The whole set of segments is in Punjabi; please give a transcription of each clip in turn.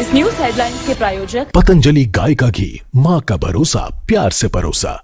इस न्यूज हेडलाइन के प्रायोजक पतंजलि गाय का घी माँ का भरोसा प्यार से परोसा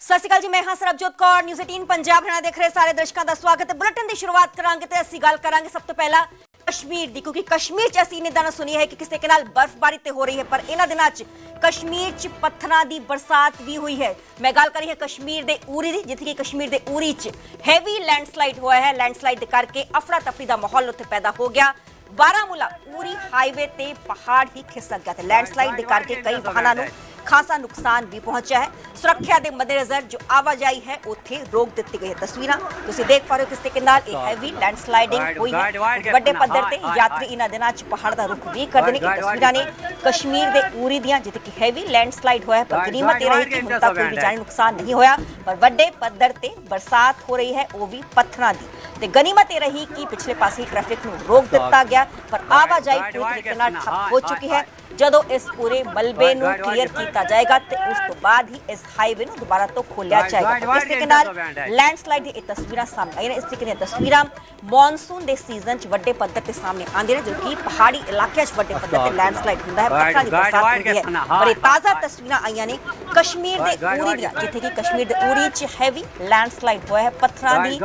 ਸਤਿ ਸ਼੍ਰੀ ਅਕਾਲ ਜੀ ਮੈਂ ਹਾਂ ਸਰਬਜੋਤ ਕੌਰ ਨਿਊਜ਼ 18 ਪੰਜਾਬ ਹਣਾ ਦੇਖ ਰਹੇ ਸਾਰੇ ਦਰਸ਼ਕਾਂ ਦਾ ਸਵਾਗਤ ਹੈ ਬੁਲੇਟਿਨ ਦੀ ਸ਼ੁਰੂਆਤ ਕਰਾਂਗੇ ਤੇ ਅਸੀਂ ਗੱਲ ਕਰਾਂਗੇ ਸਭ ਤੋਂ ਪਹਿਲਾਂ ਕਸ਼ਮੀਰ ਦੀ, ਕਿਉਂਕਿ ਕਸ਼ਮੀਰ 'ਚ ਅਸੀਂ ਨਿਦਾਨ ਸੁਣੀ ਹੈ ਕਿ ਕਿਸੇ ਕੇ ਨਾਲ ਬਰਫ਼ਬਾਰੀ ਤੇ ਹੋ ਰਹੀ ਹੈ, ਪਰ ਇਹਨਾਂ ਦਿਨਾਂ 'ਚ ਕਸ਼ਮੀਰ 'ਚ ਪੱਥਰਾਂ ਦੀ ਬਰਸਾਤ ਵੀ ਹੋਈ ਹੈ। ਮੈਂ ਗੱਲ ਕਰੀ ਹਾਂ ਕਸ਼ਮੀਰ ਦੇ ਉਰੀ ਦੀ, ਜਿੱਥੇ ਕਿ ਕਸ਼ਮੀਰ ਦੇ ਉਰੀ 'ਚ ਹੈਵੀ ਲੈਂਡਸਲਾਈਡ ਹੋਇਆ ਹੈ। ਲੈਂਡਸਲਾਈਡ ਦੇ ਕਰਕੇ ਅਫਰਾ ਤਫਰੀ ਦਾ ਮਾਹੌਲ ਉੱਥੇ ਪੈਦਾ ਹੋ ਗਿਆ। ਬਾਰਾਮੂਲਾ ਉਰੀ ਹਾਈਵੇ ਤੇ ਪਹਾੜ ਹੀ ਖਿਸਕ ਗਿਆ ਤੇ ਲੈਂਡਸਲਾਈਡ ਦੇ ਕਰਕੇ ਕਈ ਵਾਹਨਾਂ ਨੂੰ ਖਾਸਾ ਨੁਕਸਾਨ ਵੀ ਪਹੁੰਚਿਆ ਹੈ। ਸੁਰੱਖਿਆ ਦੇ ਮੱਦੇਨਜ਼ਰ ਜੋ ਆਵਾਜਾਈ ਹੈ ਉੱਥੇ ਰੋਕ ਦਿੱਤੀ ਗਈ ਹੈ। ਤਸਵੀਰਾਂ ਤੁਸੀਂ ਦੇਖ ਪਾ ਰਹੇ ਹੋ ਕਿਸ ਤਰੀਕੇ ਨਾਲ ਇਹ ਹੈਵੀ ਲੈਂਡਸਲਾਈਡਿੰਗ ਹੋਈ ਹੈ। ਵੱਡੇ ਪੱਧਰ ਤੇ ਯਾਤਰੀ ਇਹਨਾਂ ਦਿਨਾਂ 'ਚ ਪਹਾੜ ਦਾ ਰੁਖ ਵੀ ਕਰਦੇ ਨੇ। ਤਸਵੀਰਾਂ ਨੇ ਕਸ਼ਮੀਰ ਦੇ ਉਰੀ ਦੀਆਂ ਜਿੱਥੇ ਕਿ ਹੈਵੀ ਲੈਂਡਸਲਾਈਡ ਹੋਇਆ ਪਰ ਗਨੀਮਤ ਇਹ ਰਹੀ ਕਿ ਹੁਣ ਤੱਕ ਕੋਈ ਵੀ ਜਾਨੀ ਨੁਕਸਾਨ ਨਹੀਂ ਹੋਇਆ ਪਰ ਵੱਡੇ ਪੱਧਰ ਤੇ ਬਰਸਾਤ ਹੋ ਰਹੀ ਹੈ ਉਹ ਵੀ ਪੱਥਰਾਂ ਦੀ। ਤੇ ਗਨੀਮਤ ਇਹ ਰਹੀ ਕਿ ਪਿਛਲੇ ਪਾਸੇ ਟ੍ਰੈਫਿਕ ਨੂੰ ਰੋਕ ਦਿੱਤਾ ਗਿਆ ਪਰ ਆਵਾਜਾਈ ਪੂਰੀ ਤਰੀਕੇ ਨਾਲ ਠੱਪ ਹੋ ਚੁੱਕੀ ਹੈ। ਜਦੋਂ ਇਸ ਪੂਰੇ ਮਲਬੇ ਨੂੰ ਕਲੀਅਰ ਕੀਤਾ ਜਾਏਗਾ ਤੇ ਉਸ ਤੋਂ ਬਾਅਦ ਹੀ ਇਸ ਹਾਈਵੇ ਨੂੰ ਦੁਬਾਰਾ ਤੋਂ ਖੋਲਿਆ ਜਾਏਗਾ। ਇਸ ਤਰੀਕੇ ਨਾਲ ਲੈਂਡਸਲਾਈਡ ਦੀ ਇਹ ਤਸਵੀਰਾਂ ਸਾਹਮਣੇ ਆਈਆਂ ਨੇ। ਇਸ ਤਰੀਕੇ ਦੀਆਂ ਤਸਵੀਰਾਂ ਮੌਨਸੂਨ ਦੇ ਸੀਜ਼ਨ 'ਚ ਵੱਡੇ ਪੱਧਰ ਤੇ ਸਾਹਮਣੇ ਆਉਂਦੀਆਂ ਨੇ ਜੋ ਕਿ ਪਹਾੜੀ ਇਲਾਕਿਆਂ 'ਚ ਵੱਡੇ ਪੱਧਰ ਤੇ ਲੈਂਡਸਲਾਈਡ ਹੁੰਦਾ ਹੈ। ਪੱਥਰਾਂ ਦੀ ਬਰਸਾਤ ਹੁੰਦੀ ਹੈ। ਪਰ ਇਹ ਤਾਜ਼ਾ ਤਸਵੀਰਾਂ ਆਈਆਂ ਨੇ ਕਸ਼ਮੀਰ ਦੇ ਉਰੀ ਦੀਆਂ ਜਿੱਥੇ ਕਿ ਕਸ਼ਮੀਰ ਦੇ ਉਰੀ 'ਚ ਹੈਵੀ ਲੈਂਡਸਲਾਈਡ ਹੋਇਆ ਹੈ। ਪੱਥਰਾਂ ਦੀ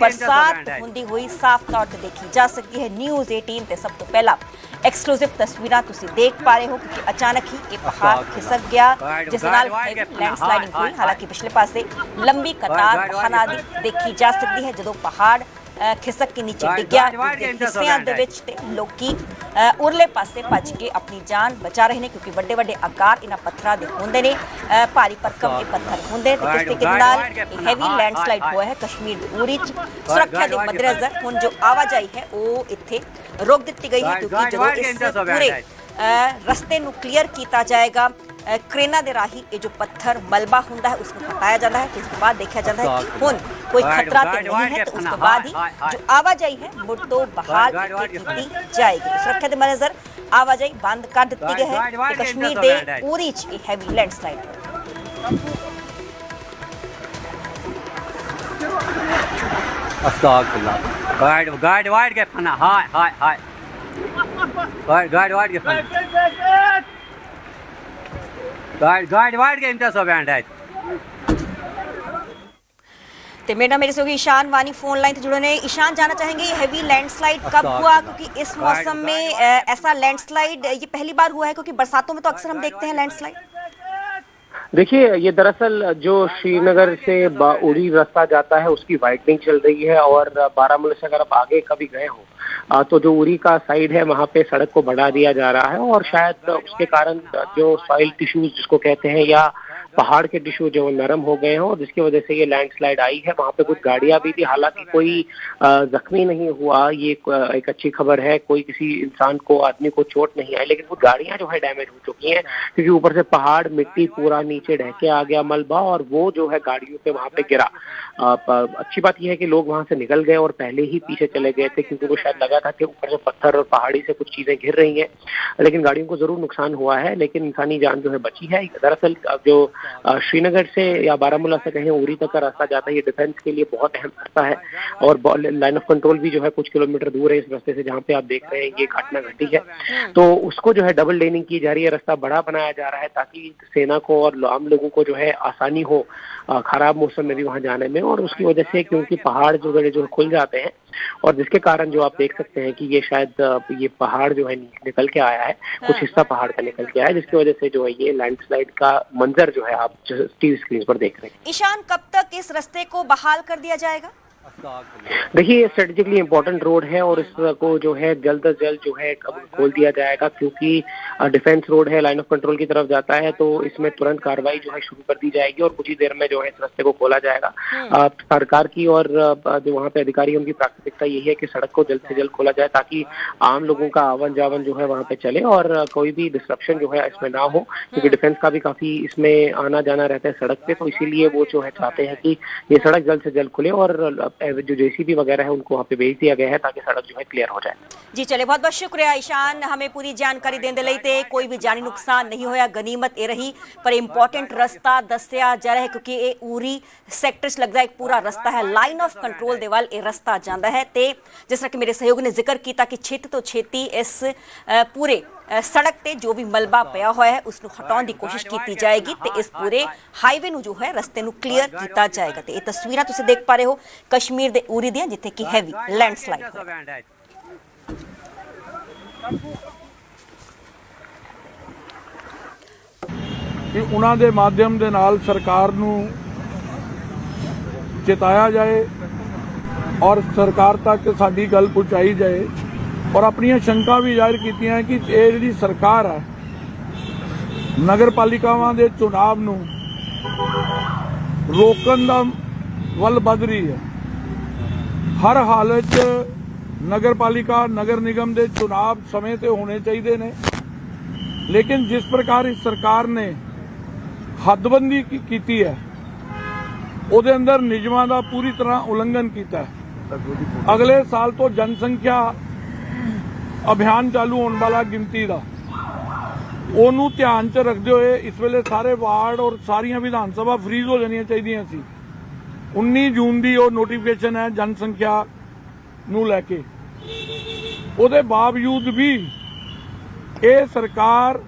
ਬਰਸਾਤ ਹੁੰਦੀ ਹੋਈ ਸਾਫ਼ ਤੌਰ ਤੇ ਦੇਖੀ ਜਾ ਸਕਦੀ ਹੈ ਨਿਊਜ਼ 18 ਤੇ ਸਭ ਤੋਂ ਪਹਿਲਾਂ ਐਕਸਕਲੂਸਿਵ ਤਸਵੀਰਾਂ ਤੁਸੀਂ ਦੇਖ ਪਾ ਰਹੇ ਹੋ ਕਿ ਅਚਾਨਕ ਹੀ ਇਹ ਪਹਾੜ ਖਿਸਕ ਗਿਆ ਜਿਸ ਨਾਲ ਲੈਂਡਸਲਾਈਡਿੰਗ ਹੋਈ ਹਾਲਾਂਕਿ ਪਿਛਲੇ ਪਾਸੇ ਲੰਬੀ ਕਤਾਰ ਵਾਹਨਾਂ ਦੀ ਦੇਖੀ ਜਾ ਸਕਦੀ ਹੈ ਜਦੋਂ ਪਹਾੜ ਅ, ਖਿਸਕ ਕੇ ਨੀਚੇ ਡਿੱਗਿਆ। ਹਿੱਸਿਆਂ ਦੇ ਵਿੱਚ ਤੇ ਲੋਕੀ ਉਰਲੇ ਪਾਸੇ ਭੱਜ ਕੇ ਆਪਣੀ ਜਾਨ ਬਚਾ ਰਹੇ ਨੇ ਕਿਉਂਕਿ ਵੱਡੇ ਵੱਡੇ ਆਕਾਰ ਇਹਨਾਂ ਪੱਥਰਾਂ ਦੇ ਹੁੰਦੇ ਨੇ ਭਾਰੀ ਭਰਕਮ ਇਹ ਪੱਥਰ ਹੁੰਦੇ ਤੇ ਕਿਸ ਤਰੀਕੇ ਦੇ ਨਾਲ ਹੈਵੀ ਲੈਂਡਸਲਾਈਡ ਹੋਇਆ ਹੈ ਕਸ਼ਮੀਰ ਦੇ ਚ। ਸੁਰੱਖਿਆ ਦੇ ਮੱਦੇਨਜ਼ਰ ਹੁਣ ਜੋ ਆਵਾਜਾਈ ਹੈ ਉਹ ਇੱਥੇ ਰੋਕ ਦਿੱਤੀ ਗਈ ਹੈ ਕਿਉਂਕਿ ਜਦੋਂ ਇਸ ਪੂਰੇ ਰਸਤੇ ਨੂੰ ਕਲੀਅਰ ਕੀਤਾ ਜਾਏਗਾ ਕ੍ਰੇਨਾਂ ਦੇ ਰਾਹੀਂ ਇਹ ਜੋ ਪੱਥਰ ਮਲਬਾ ਹੁੰਦਾ ਹੈ ਉਸ ਨੂੰ ਹਟਾਇਆ ਜਾਂਦਾ ਹੈ ਤੇ ਉਸ ਤੋਂ ਬਾਅਦ ਦੇਖਿਆ ਜਾਂਦਾ ਹੈ ਕਿ ਹੁਣ ਕੋਈ ਖਤਰਾ ਤੇ ਨਹੀਂ ਹੈ ਤੇ ਉਸ ਤੋਂ ਬਾਅਦ ਹੀ ਜੋ ਆਵਾਜਾਈ ਹੈ ਮੁੜ ਤੋਂ ਬਹਾਲ ਇੱਥੇ ਕੀਤੀ ਜਾਏਗੀ ਤੇ ਸੁਰੱਖਿਆ ਦੇ ਮਨਜ਼ਰ ਆਵਾਜਾਈ ਬੰਦ ਕਰ ਦਿੱਤੀ ਗਈ ਹੈ ਤੇ ਕਸ਼ਮੀਰ ਦੇ ਪੂਰੀ ਚ ਇਹ heavy landslide Estağfurullah. Gaid gaid wide ke fana. Hay hay मेरे सहयोगी ईशान वानी फ़ोन लाइन से जुड़े ने ईशान जाना चाहेंगे ये हैवी लैंडस्लाइड कब हुआ? क्योंकि इस मौसम में ऐसा लैंडस्लाइड ये पहली बार हुआ है क्योंकि बरसातों में तो अक्सर हम देखते हैं लैंडस्लाइड देखिए ये दरअसल जो श्रीनगर से उड़ी रास्ता जाता है उसकी वाइटनिंग चल रही है और बारामूला से अगर आप आगे कभी गए हो तो जो उरी का साइड है, वहाँ पे सड़क को बढ़ा दिया जा रहा है और शायद उसके कारण जो सॉइल टिश्यूज जिसको कहते हैं या पहाड़ के टिश्यू जो नरम हो गए हैं और जिसकी वजह से ये लैंडस्लाइड आई है। वहाँ पे कुछ गाड़ियाँ भी थी, हालाँकि कोई जख्मी नहीं हुआ। ये एक अच्छी खबर है, कोई किसी इंसान को, आदमी को चोट नहीं आई, लेकिन कुछ गाड़ियाँ जो है डैमेज हो चुकी हैं, क्योंकि ऊपर से पहाड़, मिट्टी पूरा नीचे ढह के आ गया मलबा और वो जो है गाड़ियों पे वहाँ पे गिरा। अच्छी बात यह है कि लोग वहाँ से निकल गए और पहले ही पीछे चले गए थे क्योंकि उनको शायद लगा था कि ऊपर से पत्थर और पहाड़ी से कुछ चीज़ें घिर रही हैं। लेकिन गाड़ियों को ज़रूर नुकसान हुआ है लेकिन इंसानी जान जो है बची है। दरअसल जो श्रीनगर से या बारामूला से कहीं उरी तक का रास्ता जाता है ये डिफेंस के लिए बहुत अहम रास्ता है। और लाइन ऑफ़ कंट्रोल भी जो है कुछ किलोमीटर दूर है इस रास्ते से जहाँ पे आप देख रहे हैं ये घटना घटी है। तो उसको जो है डबल लेनिंग की जा रही है। रास्ता बड़ा बनाया जा रहा है ताकि सेना को और आम लोगों को जो है आसानी हो खराब मौसम में भी वहाँ जाने में। और उसकी वजह से क्योंकि पहाड़ जो है जो खुल जाते हैं और जिसके कारण जो आप देख सकते हैं कि ये शायद ये पहाड़ जो है निकल के आया है, कुछ हिस्सा पहाड़ का निकल के आया है, जिसकी वजह से जो है ये लैंडस्लाइड का मंजर जो है आप टीवी स्क्रीन पर देख रहे हैं। ईशान, कब तक इस रस्ते को बहाल कर दिया जाएगा? देखिए ये स्ट्रेटेजिकली इम्पोर्टेंट रोड है और इसको जो है जल्द अज जल्द जो है खोल दिया जाएगा क्योंकि डिफेंस रोड है लाइन ऑफ़ कंट्रोल की तरफ़ जाता है तो इसमें तुरंत कार्रवाई जो है शुरू कर दी जाएगी और कुछ ही देर में जो है इस रास्ते को खोला जाएगा। सरकार की और जो वहाँ पे अधिकारी हैं, उनकी प्राथमिकता यही है कि सड़क को जल्द से जल्द खोला जाए ताकि आम लोगों का आवन जावन जो है वहाँ पे चले और कोई भी डिस्ट्रप्शन जो है इसमें ना हो क्योंकि डिफेंस का भी काफ़ी इसमें आना जाना रहता है सड़क पे तो इसीलिए वो जो है चाहते हैं कि ये सड़क जल्द से जल्द खुले और जो जेसीबी वगैरह है उनको वहाँ पे भेज दिया गया है ताकि सड़क जो है क्लियर हो जाए ਜੀ ਚਲੇ ਬਹੁਤ ਬਹੁਤ ਸ਼ੁਕਰੀਆ ਈਸ਼ਾਨ ਹਮੇ ਪੂਰੀ ਜਾਣਕਾਰੀ ਦੇਣ ਦੇ ਲਈ ਤੇ ਕੋਈ ਵੀ ਜਾਨੀ ਨੁਕਸਾਨ ਨਹੀਂ ਹੋਇਆ ਗਨੀਮਤ ਇਹ ਰਹੀ ਪਰ ਇੰਪੋਰਟੈਂਟ ਰਸਤਾ ਦੱਸਿਆ ਜਾ ਰਿਹਾ ਹੈ ਕਿਉਂਕਿ ਇਹ ਉਰੀ ਸੈਕਟਰ 'ਚ ਲੱਗਦਾ ਇੱਕ ਪੂਰਾ ਰਸਤਾ ਹੈ ਲਾਈਨ ਆਫ ਕੰਟਰੋਲ ਦੇ ਵੱਲ ਇਹ ਰਸਤਾ ਜਾਂਦਾ ਹੈ ਤੇ ਜਿਸ ਤਰ੍ਹਾਂ ਕਿ ਮੇਰੇ ਸਹਿਯੋਗ ਨੇ ਜ਼ਿਕਰ ਕੀਤਾ ਕਿ ਛੇਤੀ ਤੋਂ ਛੇਤੀ ਇਸ ਅ, ਪੂਰੇ ਅ, ਸੜਕ ਤੇ ਜੋ ਵੀ ਮਲਬਾ ਪਿਆ ਹੋਇਆ ਹੈ ਉਸ ਨੂੰ ਹਟਾਉਣ ਦੀ ਕੋਸ਼ਿਸ਼ ਕੀਤੀ ਜਾਏਗੀ ਤੇ ਇਸ ਪੂਰੇ ਹਾਈਵੇ ਨੂੰ ਜੋ ਹੈ ਰਸਤੇ ਨੂੰ ਕਲੀਅਰ ਕੀਤਾ ਜਾਏਗਾ ਤੇ ਇਹ ਤਸਵੀਰਾਂ ਤੁਸੀਂ ਦੇਖ ਪਾ ਰਹੇ ਹੋ ਕਸ਼ਮੀਰ ਦੇ ਉਰੀ ਦੀਆਂ ਜਿੱਥੇ ਕਿ ਹੈਵੀ ਲੈਂਡਸਲਾਈਡ ਹੋਇਆ। ਕਿ ਉਹਨਾਂ ਦੇ ਮਾਧਿਅਮ ਦੇ ਨਾਲ ਸਰਕਾਰ ਨੂੰ ਚੇਤਾਇਆ ਜਾਏ ਔਰ ਸਰਕਾਰ ਤੱਕ ਸਾਡੀ ਗੱਲ ਪਹੁੰਚਾਈ ਜਾਏ। ਔਰ ਆਪਣੀਆਂ ਸ਼ੰਕਾ ਵੀ ਜ਼ਾਹਿਰ ਕੀਤੀਆਂ ਕਿ ਇਹ ਜਿਹੜੀ ਸਰਕਾਰ ਹੈ ਨਗਰ ਪਾਲਿਕਾਵਾਂ ਦੇ ਚੁਣਾਵ ਨੂੰ ਰੋਕਣ ਦਾ ਵੱਲ ਵੱਧ ਰਹੀ ਹੈ ਹਰ ਹਾਲਤ 'ਚ ਨਗਰ ਪਾਲਿਕਾ ਨਗਰ ਨਿਗਮ ਦੇ ਚੁਣਾਵ ਸਮੇਂ ਤੇ ਹੋਣੇ ਚਾਹੀਦੇ ਨੇ ਲੇਕਿਨ ਜਿਸ ਪ੍ਰਕਾਰ ਇਸ ਸਰਕਾਰ ਨੇ ਹੱਦਬੰਦੀ ਕੀਤੀ ਹੈ ਉਹਦੇ ਅੰਦਰ ਨਿਯਮਾਂ ਦਾ ਪੂਰੀ ਤਰ੍ਹਾਂ ਉਲੰਘਣ ਕੀਤਾ ਹੈ ਅਗਲੇ ਸਾਲ ਤੋਂ ਜਨਸੰਖਿਆ ਅਭਿਆਨ ਚਾਲੂ ਹੋਣ ਵਾਲਾ ਗਿਣਤੀ ਦਾ। ਉਹਨੂੰ ਧਿਆਨ 'ਚ ਰੱਖਦੇ ਹੋਏ ਇਸ ਵੇਲੇ ਸਾਰੇ ਵਾਰਡ ਔਰ ਸਾਰੀਆਂ ਵਿਧਾਨ ਸਭਾ ਫ੍ਰੀਜ਼ ਹੋ ਜਾਣੀਆਂ ਚਾਹੀਦੀਆਂ ਸੀ। 19 ਜੂਨ ਦੀ ਉਹ ਨੋਟੀਫਿਕੇਸ਼ਨ ਹੈ ਜਨਸੰਖਿਆ ਨੂੰ ਲੈ ਕੇ। ਉਹਦੇ ਬਾਵਜੂਦ ਵੀ ਇਹ ਸਰਕਾਰ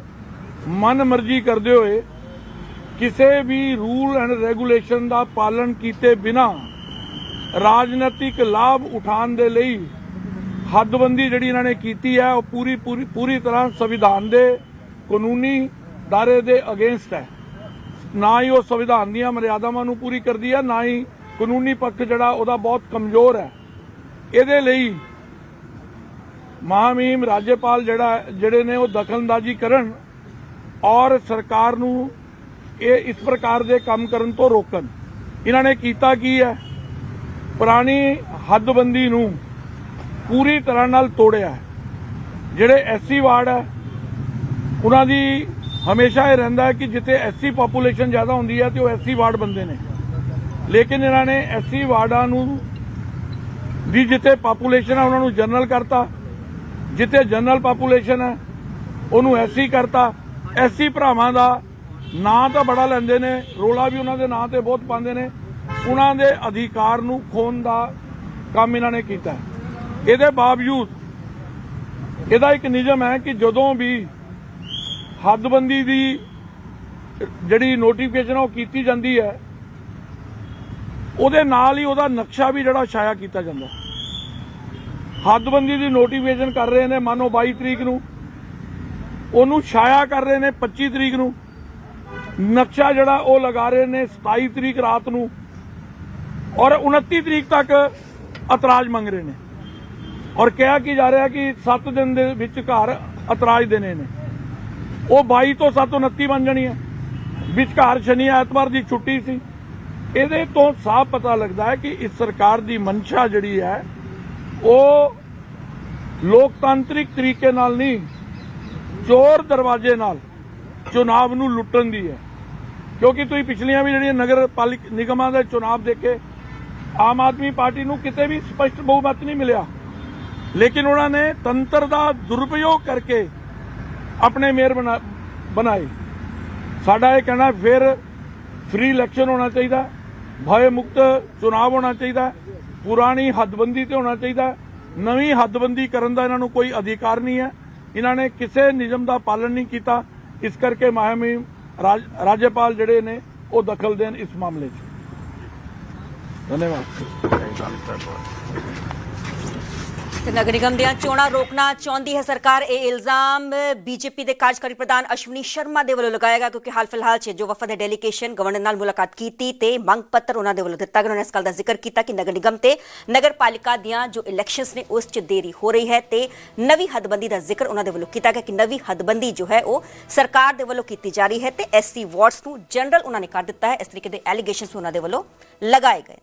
ਮਨ ਮਰਜ਼ੀ ਕਰਦੇ ਹੋਏ ਕਿਸੇ ਵੀ ਰੂਲ ਐਂਡ ਰੈਗੂਲੇਸ਼ਨ ਦਾ ਪਾਲਣ ਕੀਤੇ ਬਿਨਾ ਰਾਜਨੀਤਿਕ ਲਾਭ ਉਠਾਉਣ ਦੇ ਲਈ ਹੱਦਬੰਦੀ ਜਿਹੜੀ ਇਹਨਾਂ ਨੇ ਕੀਤੀ ਹੈ, ਉਹ ਪੂਰੀ ਪੂਰੀ ਪੂਰੀ ਤਰ੍ਹਾਂ ਸੰਵਿਧਾਨ ਦੇ ਕਾਨੂੰਨੀ ਦਾਇਰੇ ਦੇ ਅਗੇਂਸਟ ਹੈ। ਨਾ ਹੀ ਉਹ ਸੰਵਿਧਾਨ ਦੀਆਂ ਮਰਿਆਦਾਵਾਂ ਨੂੰ ਪੂਰੀ ਕਰਦੀ ਹੈ, ਨਾ ਹੀ ਕਾਨੂੰਨੀ ਪੱਖ ਜਿਹੜਾ ਉਹਦਾ ਬਹੁਤ ਕਮਜ਼ੋਰ ਹੈ। ਇਹਦੇ ਲਈ ਮਹਾਮਹਿਮ ਰਾਜਪਾਲ ਜਿਹੜਾ, ਜਿਹੜੇ ਨੇ ਉਹ ਦਖਲਅੰਦਾਜ਼ੀ ਕਰਨ ਔਰ ਸਰਕਾਰ ਨੂੰ ਇਹ ਇਸ ਪ੍ਰਕਾਰ ਦੇ ਕੰਮ ਕਰਨ ਤੋਂ ਰੋਕਣ। ਇਹਨਾਂ ਨੇ ਕੀਤਾ ਕੀ ਹੈ? ਪੁਰਾਣੀ ਹੱਦਬੰਦੀ ਨੂੰ ਪੂਰੀ ਤਰ੍ਹਾਂ ਨਾਲ ਤੋੜਿਆ ਹੈ। ਜਿਹੜੇ ਐਸਸੀ ਵਾਰਡ ਹੈ, ਉਹਨਾਂ ਦੀ ਹਮੇਸ਼ਾ ਇਹ ਰਹਿੰਦਾ ਹੈ ਕਿ ਜਿੱਥੇ ਐਸਸੀ ਪੋਪੂਲੇਸ਼ਨ ਜ਼ਿਆਦਾ ਹੁੰਦੀ ਹੈ ਤੇ ਉਹ ਐਸਸੀ ਵਾਰਡ ਬੰਦੇ ਨੇ। ਲੇਕਿਨ ਇਹਨਾਂ ਨੇ ਐਸਸੀ ਵਾਰਡਾਂ ਨੂੰ ਦੀ ਜਿੱਥੇ ਪੋਪੂਲੇਸ਼ਨ ਹੈ, ਉਹਨਾਂ ਨੂੰ ਜਨਰਲ ਕਰਤਾ। ਜਿੱਥੇ ਜਨਰਲ ਪੋਪੂਲੇਸ਼ਨ ਹੈ, ਉਹਨੂੰ ਐਸਸੀ ਕਰਤਾ। ਐਸਸੀ ਭਰਾਵਾਂ ਦਾ ਨਾਂ ਤਾਂ ਬੜਾ ਲੈਂਦੇ ਨੇ, ਰੋਲਾ ਵੀ ਉਹਨਾਂ ਦੇ ਨਾਂ ਤੇ ਬਹੁਤ ਪਾਉਂਦੇ ਨੇ। ਉਹਨਾਂ ਦੇ ਅਧਿਕਾਰ ਨੂੰ ਖੋਣ ਦਾ ਕੰਮ ਇਹਨਾਂ ਨੇ ਕੀਤਾ ਇਹਦੇ ਬਾਵਜੂਦ ਇਹਦਾ ਇੱਕ ਨਿਯਮ ਹੈ ਕਿ ਜਦੋਂ ਵੀ ਹੱਦਬੰਦੀ ਦੀ ਜਿਹੜੀ ਨੋਟੀਫਿਕੇਸ਼ਨ ਉਹ ਕੀਤੀ ਜਾਂਦੀ ਹੈ, ਉਹਦੇ ਨਾਲ ਹੀ ਉਹਦਾ ਨਕਸ਼ਾ ਵੀ ਜਿਹੜਾ ਛਾਇਆ ਕੀਤਾ ਜਾਂਦਾ ਹੱਦਬੰਦੀ ਦੀ ਨੋਟੀਫਿਕੇਸ਼ਨ ਕਰ ਰਹੇ ਨੇ, ਮਾਨੋ 22 ਤਰੀਕ ਨੂੰ, ਉਹਨੂੰ ਛਾਇਆ ਕਰ ਰਹੇ ਨੇ 25 ਤਰੀਕ ਨੂੰ, ਨਕਸ਼ਾ ਜਿਹੜਾ ਉਹ ਲਗਾ ਰਹੇ ਨੇ 27 ਤਰੀਕ ਰਾਤ ਨੂੰ, ਔਰ 29 ਤਰੀਕ ਤੱਕ ਇਤਰਾਜ਼ ਮੰਗ ਰਹੇ ਨੇ। ਔਰ ਕਿਹਾ ਕਿ ਜਾ ਰਿਹਾ ਕਿ 7 ਦਿਨ ਦੇ ਵਿੱਚ ਘਰ ਅਤਰਾਜ ਦੇਣੇ ਨੇ। ਉਹ 22 ਤੋਂ 7 29 ਬਣ ਜਾਣੀ ਹੈ ਵਿਚਕਾਰ ਸ਼ਨੀ ਐਤਵਾਰ ਦੀ ਛੁੱਟੀ ਸੀ। ਇਹਦੇ ਤੋਂ ਸਾਫ਼ ਪਤਾ ਲੱਗਦਾ ਹੈ ਕਿ ਇਸ ਸਰਕਾਰ ਦੀ ਮਨਸ਼ਾ ਜਿਹੜੀ ਹੈ, ਉਹ ਲੋਕਤਾਂਤਰਿਕ ਤਰੀਕੇ ਨਾਲ ਨਹੀਂ ਚੋਰ ਦਰਵਾਜ਼ੇ ਨਾਲ ਚੁਣਾਵ ਨੂੰ ਲੁੱਟਣ ਦੀ ਹੈ। ਕਿਉਂਕਿ ਤੁਸੀਂ ਪਿਛਲੀਆਂ ਵੀ ਜਿਹੜੀਆਂ ਨਗਰ ਪਾਲਿਕ ਨਿਗਮਾਂ ਦੇ ਚੁਣਾਵ ਦੇਖੇ, ਆਮ ਆਦਮੀ ਪਾਰਟੀ ਨੂੰ ਕਿਤੇ ਵੀ ਸਪਸ਼ਟ ਬਹੁਮਤ ਨਹੀਂ ਮਿਲਿਆ। ਲੇਕਿਨ ਉਹਨਾਂ ਨੇ ਤੰਤਰ ਦਾ ਦੁਰਪਯੋਗ ਕਰਕੇ ਆਪਣੇ ਮੇਅਰ ਬਣਾਏ। ਸਾਡਾ ਇਹ ਕਹਿਣਾ, ਫਿਰ ਫ੍ਰੀ ਇਲੈਕਸ਼ਨ ਹੋਣਾ ਚਾਹੀਦਾ ਭੈ ਮੁਕਤ ਚੁਣਾਵ ਹੋਣਾ ਚਾਹੀਦਾ, ਪੁਰਾਣੀ ਹੱਦਬੰਦੀ ਤੇ ਹੋਣਾ ਚਾਹੀਦਾ, ਨਵੀਂ ਹੱਦਬੰਦੀ ਕਰਨ ਦਾ ਇਹਨਾਂ ਨੂੰ ਕੋਈ ਅਧਿਕਾਰ ਨਹੀਂ ਹੈ। ਇਹਨਾਂ ਨੇ ਕਿਸੇ ਨਿਯਮ ਦਾ ਪਾਲਣ ਨਹੀਂ ਕੀਤਾ। ਇਸ ਕਰਕੇ ਮਹਾਮਹਿਮ ਰਾਜ, ਰਾਜਪਾਲ ਜਿਹੜੇ ਨੇ, ਉਹ ਦਖਲ ਦੇਣ ਇਸ ਮਾਮਲੇ 'ਚ। ਧੰਨਵਾਦ। ਤੇ ਨਗਰ ਨਿਗਮ ਦੀਆਂ ਚੋਣਾਂ ਰੋਕਣਾ ਚਾਹੁੰਦੀ ਹੈ ਸਰਕਾਰ। ਇਹ ਇਲਜ਼ਾਮ ਬੀਜੇਪੀ ਦੇ ਕਾਰਜਕਾਰੀ ਪ੍ਰਧਾਨ ਅਸ਼ਵਨੀ ਸ਼ਰਮਾ ਦੇ ਵੱਲੋਂ ਲਗਾਇਆ ਗਿਆ ਕਿਉਂਕਿ ਹਾਲ ਫਿਲਹਾਲ 'ਚ ਜੋ ਵਫਦ ਦੇ ਡੈਲੀਗੇਸ਼ਨ ਗਵਰਨਰ ਨਾਲ ਮੁਲਾਕਾਤ ਕੀਤੀ ਤੇ ਮੰਗ ਪੱਤਰ ਉਹਨਾਂ ਦੇ ਵੱਲੋਂ ਦਿੱਤਾ ਗਿਆ। ਉਹਨਾਂ ਨੇ ਇਸ ਗੱਲ ਦਾ ਜ਼ਿਕਰ ਕੀਤਾ ਕਿ ਨਗਰ ਨਿਗਮ ਤੇ ਨਗਰ ਪਾਲਿਕਾ ਦੀਆਂ ਜੋ ਇਲੈਕਸ਼ਨਸ ਨੇ ਉਸ 'ਚ ਦੇਰੀ ਹੋ ਰਹੀ ਹੈ ਤੇ ਨਵੀਂ ਹੱਦਬੰਦੀ ਦਾ ਜ਼ਿਕਰ ਉਹਨਾਂ ਦੇ ਵੱਲੋਂ ਕੀਤਾ ਗਿਆ ਕਿ ਨਵੀਂ ਹੱਦਬੰਦੀ ਜੋ ਹੈ ਉਹ ਸਰਕਾਰ ਦੇ ਵੱਲੋਂ ਕੀਤੀ ਜਾ ਰਹੀ ਹੈ ਤੇ ਐਸਸੀ ਵਾਰਡਸ ਨੂੰ ਜਨਰਲ ਉਹਨਾਂ ਨੇ ਕਰ ਦਿੱਤਾ ਹੈ। ਇਸ ਤਰੀਕੇ ਦੇ ਐਲੀਗੇਸ਼ਨਸ ਉਹਨਾਂ ਦੇ ਵੱਲੋਂ ਲਗਾਏ ਗਏ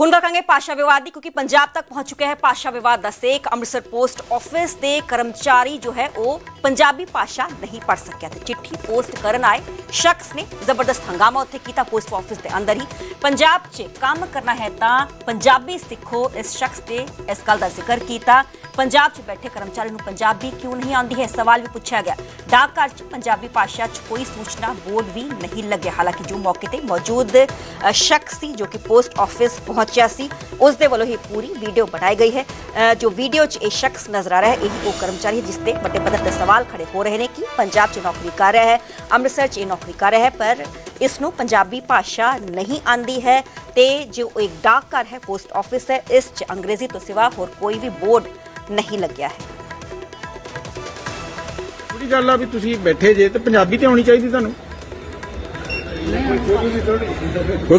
ਹੁਣ ਗੱਲ ਕਰਾਂਗੇ ਭਾਸ਼ਾ ਵਿਵਾਦ ਦੀ, ਕਿਉਂਕਿ ਪੰਜਾਬ ਤੱਕ ਪਹੁੰਚ ਚੁੱਕਿਆ ਹੈ ਭਾਸ਼ਾ ਵਿਵਾਦ ਦਾ ਸੇਕ। ਅੰਮ੍ਰਿਤਸਰ ਪੋਸਟ ਆਫਿਸ ਦੇ ਕਰਮਚਾਰੀ ਜੋ ਹੈ, ਉਹ ਪੰਜਾਬੀ ਭਾਸ਼ਾ ਨਹੀਂ ਪੜ੍ਹ ਸਕਿਆ ਤੇ ਚਿੱਠੀ ਪੋਸਟ ਕਰਨ ਆਏ। ਸ਼ਖਸ ਨੇ ਜ਼ਬਰਦਸਤ ਹੰਗਾਮਾ ਉੱਥੇ ਕੀਤਾ ਪੋਸਟ ਆਫਿਸ ਦੇ ਅੰਦਰ ਹੀ ਪੰਜਾਬ 'ਚ ਕੰਮ ਕਰਨਾ ਹੈ ਤਾਂ ਪੰਜਾਬੀ ਸਿੱਖੋ ਇਸ ਸ਼ਖਸ ਨੇ ਇਸ ਗੱਲ ਦਾ ਜ਼ਿਕਰ ਕੀਤਾ ਪੰਜਾਬ 'ਚ ਬੈਠੇ ਕਰਮਚਾਰੀ ਨੂੰ ਪੰਜਾਬੀ ਕਿਉਂ ਨਹੀਂ ਆਉਂਦੀ ਹੈ ਸਵਾਲ ਵੀ ਪੁੱਛਿਆ ਗਿਆ ਡਾਕ ਘਰ 'ਚ ਪੰਜਾਬੀ ਭਾਸ਼ਾ 'ਚ ਕੋਈ ਸੂਚਨਾ ਬੋਰਡ ਵੀ ਨਹੀਂ ਲੱਗਿਆ ਹਾਲਾਂਕਿ ਜੋ ਮੌਕੇ ਤੇ ਮੌਜੂਦ ਅ, ਸ਼ਖਸ ਸੀ ਜੋ ਕਿ ਪੋਸਟ ਆਫਿਸ ਪਹੁੰਚਿਆ ਸੀ ਉਸ ਦੇ ਵੱਲੋਂ ਹੀ ਪੂਰੀ ਵੀਡੀਓ ਬਣਾਈ ਗਈ ਹੈ ਅ, ਜੋ ਵੀਡੀਓ 'ਚ ਇਹ ਸ਼ਖਸ ਨਜ਼ਰ ਆ ਰਿਹਾ ਹੈ ਇਹ ਉਹ ਕਰਮਚਾਰੀ ਹੈ ਜਿਸ ਤੇ ਵੱਡੇ ਪੱਧਰ ਤੇ ਸਵਾਲ ਖੜੇ ਹੋ ਰਹੇ ਨੇ ਕਿ ਪੰਜਾਬ 'ਚ ਨੌਕਰੀ ਕਰ ਰਿਹਾ ਹੈ ਅੰਮ੍ਰਿਤਸਰ 'ਚ ਇਹ ਨੌਕਰੀ ਕਰ ਰਿਹਾ ਹੈ ਪਰ ਇਸ ਨੂੰ ਪੰਜਾਬੀ ਭਾਸ਼ਾ ਨਹੀਂ ਆਂਦੀ ਹੈ ਤੇ ਜੋ ਇੱਕ ਡਾਕ ਘਰ ਹੈ ਪੋਸਟ ਆਫਿਸ ਹੈ ਇਸ 'ਚ ਅੰਗਰੇਜ਼ੀ ਤੋਂ ਸਿਵਾ ਹੋਰ ਕੋਈ ਵੀ ਬੋਰਡ ਨਹੀਂ ਲੱਗਿਆ ਹੈ। ਥੋੜੀ ਗੱਲ ਆ ਵੀ ਤੁਸੀਂ ਬੈਠੇ ਜੇ ਤੇ ਪੰਜਾਬੀ ਤੇ ਆਉਣੀ ਚਾਹੀਦੀ ਤੁਹਾਨੂੰ? ਕੋਈ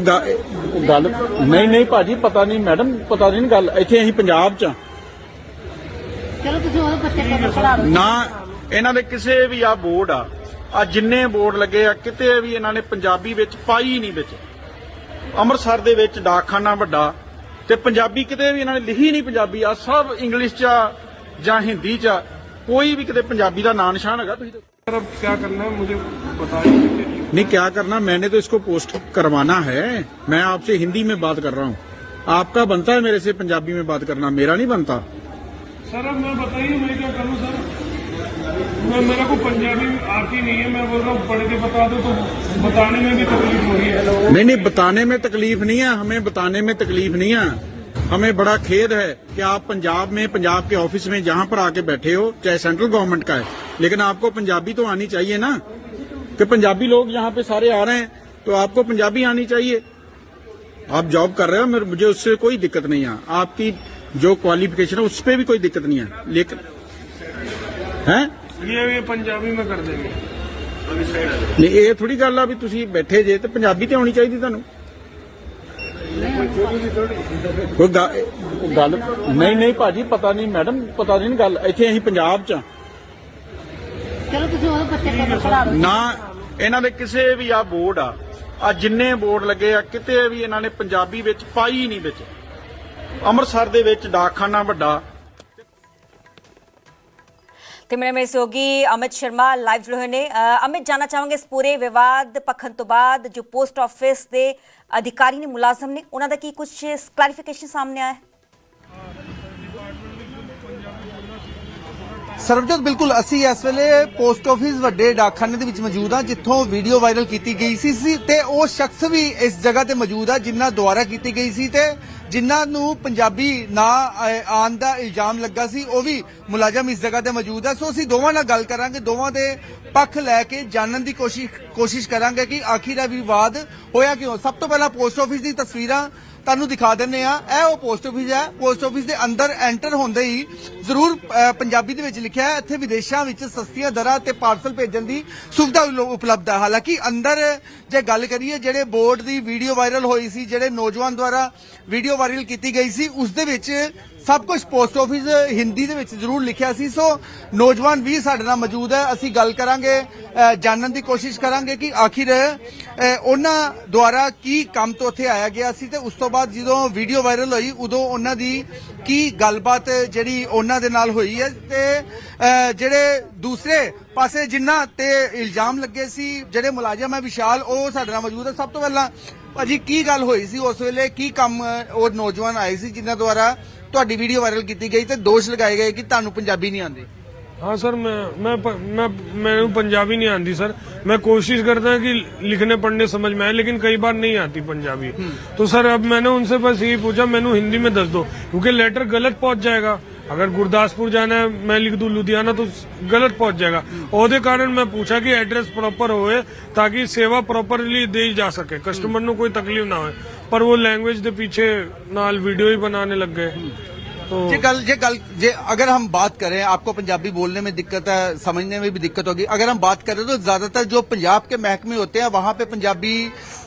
ਗੱਲ ਨਹੀਂ ਨਹੀਂ ਭਾਜੀ ਪਤਾ ਨਹੀਂ ਮੈਡਮ ਪਤਾ ਨਹੀਂ ਗੱਲ ਇੱਥੇ ਅਸੀਂ ਪੰਜਾਬ ਚ। ਚਲੋ ਤੁਸੀਂ ਉਹ ਬੱਚੇ ਕੋਲ ਨਾ ਇਹਨਾਂ ਦੇ ਕਿਸੇ ਵੀ ਆ ਬੋਰਡ ਆ। ਆ ਜਿੰਨੇ ਬੋਰਡ ਲੱਗੇ ਆ ਕਿਤੇ ਵੀ ਇਹਨਾਂ ਨੇ ਪੰਜਾਬੀ ਵਿੱਚ ਪਾਈ ਨਹੀਂ ਵਿੱਚ ਅੰਮ੍ਰਿਤਸਰ ਦੇ ਵਿੱਚ ਡਾਕਖਾਨਾ ਵੱਡਾ ਤੇ ਪੰਜਾਬੀ ਕਿਤੇ ਵੀ ਇਹਨਾਂ ਨੇ ਲਿਖੀ ਨਹੀਂ ਪੰਜਾਬੀ ਆ ਸਭ ਇੰਗਲਿਸ਼ ਚ ਆ ਜਾਂ ਹਿੰਦੀ ਚ ਆ। ਕੋਈ ਵੀ ਕਿਤੇ ਪੰਜਾਬੀ ਦਾ ਨਾਂ ਨਿਸ਼ਾਨ ਹੈਗਾ ਤੁਸੀਂ ਦੱਸੋ। सर अब क्या करना है मुझे बताइए नहीं क्या करना मैंने तो इसको पोस्ट करवाना है मैं आपसे हिंदी में बात कर रहा हूँ आपका बनता है मेरे से पंजाबी में बात करना मेरा नहीं बनता सर अब मैं बताइए मैं क्या करूं सर मैं, मेरे को पंजाबी आती नहीं है, मैं बोल रहा हूँ, पढ़ के बता दो तो बताने में भी तकलीफ़ हो रही है। नहीं नहीं, बताने में तकलीफ़ नहीं है, हमें बताने में तकलीफ़ नहीं है। हमें बड़ा खेद है कि आप पंजाब में, पंजाब के ऑफ़िस में जहाँ पर आके बैठे हो, चाहे सेंट्रल गवर्नमेंट का है, लेकिन आपको पंजाबी तो आनी चाहिए ना। कि पंजाबी लोग यहाँ पे सारे आ रहे हैं तो आपको पंजाबी आनी चाहिए। आप जॉब कर रहे हो, मेरे- मुझे उससे कोई दिक्कत नहीं है। आपकी जो क्वालिफिकेशन है, उस पर भी कोई दिक्कत नहीं है। लेकिन है? ये ये पंजाबी में कर देंगे ਨਹੀਂ ਇਹ ਥੋੜੀ ਗੱਲ ਆ ਵੀ ਤੁਸੀਂ ਬੈਠੇ ਜੇ ਤੇ ਪੰਜਾਬੀ ਤੇ ਆਉਣੀ ਚਾਹੀਦੀ ਤੁਹਾਨੂੰ ਕੋਈ ਗਾ- ਗੱਲ ਨਹੀਂ ਨਹੀਂ ਭਾਜੀ ਪਤਾ ਨਹੀਂ ਮੈਡਮ ਪਤਾ ਨਹੀਂ ਗੱਲ ਇੱਥੇ ਅਸੀਂ ਪੰਜਾਬ ਚ ਆ। ਚਲੋ ਤੁਸੀਂ ਉਹ ਬੱਚੇ ਕੋਲ ਖੜਾ ਲਓ ਨਾ ਇਹਨਾਂ ਦੇ ਕਿਸੇ ਵੀ ਆ ਬੋਰਡ ਆ ਆ ਜਿੰਨੇ ਬੋਰਡ ਲੱਗੇ ਆ ਕਿਤੇ ਵੀ ਇਹਨਾਂ ਨੇ ਪੰਜਾਬੀ ਵਿੱਚ ਪਾਈ ਨਹੀਂ ਵਿੱਚ ਅੰਮ੍ਰਿਤਸਰ ਦੇ ਵਿੱਚ ਡਾਕਖਾਨਾ ਵੱਡਾ ਤੇ ਮੇਰੇ ਮੇਰੇ ਸਹਿਯੋਗੀ ਅਮਿਤ ਸ਼ਰਮਾ ਲਾਈਵ ਜੁੜੇ ਨੇ। ਅਮਿਤ, ਜਾਨਣਾ ਚਾਹਾਂਗੇ ਇਸ ਪੂਰੇ ਵਿਵਾਦ ਪਖਨ ਤੋਂ ਬਾਅਦ ਜੋ ਪੋਸਟ ਆਫਿਸ ਦੇ ਅਧਿਕਾਰੀ ਨੇ ਮੁਲਾਜ਼ਮ ਨੇ, ਉਹਨਾਂ ਦਾ ਕੀ ਕੁਝ ਕਲੈਰੀਫਿਕੇਸ਼ਨ ਸਾਹਮਣੇ ਆਇਆ ਸਰਬਜੋਤ, ਬਿਲਕੁਲ, ਅਸੀਂ ਇਸ ਵੇਲੇ ਪੋਸਟ ਆਫਿਸ ਵੱਡੇ ਡਾਕਖਾਨੇ ਦੇ ਵਿੱਚ ਮੌਜੂਦ ਹਾਂ, ਜਿੱਥੋਂ ਵੀਡੀਓ ਵਾਇਰਲ ਕੀਤੀ ਗਈ ਸੀ ਸੀ ਤੇ ਉਹ ਸ਼ਖਸ ਵੀ ਇਸ ਜਗ੍ਹਾ ਤੇ ਮੌਜੂਦ ਆ, ਜਿਨ੍ਹਾਂ ਦੁਆਰਾ ਕੀਤੀ ਗਈ ਸੀ ਤੇ ਜਿਨ੍ਹਾਂ ਨੂੰ ਪੰਜਾਬੀ ਨਾ ਆਉਣ ਦਾ ਇਲਜ਼ਾਮ ਲੱਗਾ ਸੀ, ਉਹ ਵੀ ਮੁਲਾਜ਼ਮ ਇਸ ਜਗ੍ਹਾ ਤੇ ਮੌਜੂਦ ਹੈ। ਸੋ ਅਸੀਂ ਦੋਵਾਂ ਨਾਲ ਗੱਲ ਕਰਾਂਗੇ, ਦੋਵਾਂ ਦੇ ਪੱਖ ਲੈ ਕੇ ਜਾਣਨ ਦੀ ਕੋਸ਼ਿਸ਼ ਕੋਸ਼ਿਸ਼ ਕਰਾਂਗੇ ਕਿ ਆਖਿਰ ਇਹ ਵਿਵਾਦ ਹੋਇਆ ਕਿਉਂ? ਸਭ ਤੋਂ ਪਹਿਲਾਂ ਪੋਸਟ ਆਫਿਸ ਦੀ ਤਸਵੀਰਾਂ ਤੁਹਾਨੂੰ ਦਿਖਾ ਦਿੰਨੇ ਆ ਇਹ ਉਹ ਪੋਸਟ ਆਫਿਸ ਹੈ। ਪੋਸਟ ਆਫਿਸ ਦੇ ਅੰਦਰ ਐਂਟਰ ਹੁੰਦੇ ਹੀ ਜ਼ਰੂਰ ਪੰਜਾਬੀ ਦੇ ਵਿੱਚ ਲਿਖਿਆ ਹੈ, ਇੱਥੇ ਵਿਦੇਸ਼ਾਂ ਵਿੱਚ ਸਸਤੀਆਂ ਦਰਾਂ ਤੇ ਪਾਰਸਲ ਭੇਜਣ ਦੀ ਸੁਵਿਧਾ ਉਪਲਬਧ ਹੈ। ਹਾਲਾਂਕਿ ਅੰਦਰ ਜੇ ਗੱਲ ਕਰੀਏ, ਜਿਹੜੇ ਬੋਰਡ ਦੀ ਵੀਡੀਓ ਵਾਇਰਲ ਹੋਈ ਸੀ, ਜਿਹੜੇ ਨੌਜਵਾਨ ਦੁਆਰਾ ਵੀਡੀਓ ਵਾਇਰਲ ਕੀਤੀ ਗਈ ਸੀ, ਉਸ ਦੇ ਵਿੱਚ ਸਭ ਕੁਝ ਪੋਸਟ ਆਫਿਸ ਹਿੰਦੀ ਦੇ ਵਿੱਚ ਜ਼ਰੂਰ ਲਿਖਿਆ ਸੀ। ਸੋ ਨੌਜਵਾਨ ਵੀ ਸਾਡੇ ਨਾਲ ਮੌਜੂਦ ਹੈ। ਅਸੀਂ ਗੱਲ ਕਰਾਂਗੇ ਜਾਣਨ ਦੀ ਕੋਸ਼ਿਸ਼ ਕਰਾਂਗੇ ਕਿ ਆਖਿਰ ਉਹਨਾਂ ਦੁਆਰਾ ਕੀ ਕੰਮ ਤੋਂ ਉੱਥੇ ਆਇਆ ਗਿਆ ਸੀ ਤੇ ਉਸ ਤੋਂ ਬਾਅਦ ਜਦੋਂ ਵੀਡੀਓ ਵਾਇਰਲ ਹੋਈ, ਉਦੋਂ ਉਹਨਾਂ ਦੀ ਕੀ ਗੱਲਬਾਤ ਜਿਹੜੀ ਉਹਨਾਂ ਦੇ ਨਾਲ ਹੋਈ ਹੈ ਤੇ ਜਿਹੜੇ ਦੂਸਰੇ ਪਾਸੇ ਜਿਨ੍ਹਾਂ ਤੇ ਇਲਜ਼ਾਮ ਲੱਗੇ ਸੀ, ਜਿਹੜੇ ਮੁਲਾਜ਼ਮ ਹੈ ਵਿਸ਼ਾਲ, ਉਹ ਸਾਡੇ ਨਾਲ ਮੌਜੂਦ ਹੈ। ਸਭ ਤੋਂ ਪਹਿਲਾਂ ਭਾਜੀ, ਕੀ ਗੱਲ ਹੋਈ ਸੀ ਉਸ ਵੇਲੇ? ਕੀ ਕੰਮ ਉਹ ਨੌਜਵਾਨ ਆਏ ਸੀ ਜਿਨ੍ਹਾਂ ਦੁਆਰਾ ਤੁਹਾਡੀ ਵੀਡੀਓ ਵਾਇਰਲ ਕੀਤੀ ਗਈ ਤੇ ਦੋਸ਼ ਲਗਾਏ ਗਏ ਕਿ ਤੁਹਾਨੂੰ ਪੰਜਾਬੀ ਨਹੀਂ ਆਉਂਦੀ हाँ सर मैं मैं मैं मैंने पंजाबी नहीं आती सर मैं कोशिश करता कि लिखने पढ़ने समझ में आए लेकिन कई बार नहीं आती पंजाबी तो सर अब मैंने उनसे बस यही पूछा मैंने हिंदी में दस दो क्योंकि लेटर गलत पहुंच जाएगा अगर गुरदासपुर जाना है मैं लिख दूं लुधियाना तो गलत पहुंच जाएगा ਉਹਦੇ ਕਾਰਨ ਮੈਂ ਪੁੱਛਾ ਕਿ ਐਡਰੈਸ ਪ੍ਰੋਪਰ ਹੋਵੇ ਤਾਂ ਕਿ ਸੇਵਾ ਪ੍ਰੋਪਰਲੀ ਦੇ ਜਾ ਸਕੇ ਕਸਟਮਰ ਨੂੰ ਕੋਈ ਤਕਲੀਫ ਨਾ ਹੋਵੇ पर वो लैंग्वेज के पीछे नाल वीडियो ही बनाने लग गए तो ये गल ये गल ये अगर हम बात करें आपको पंजाबी बोलने में दिक्कत है समझने में भी दिक्कत होगी। अगर हम बात करें तो ज़्यादातर जो पंजाब के महकमे होते हैं वहाँ पे पंजाबी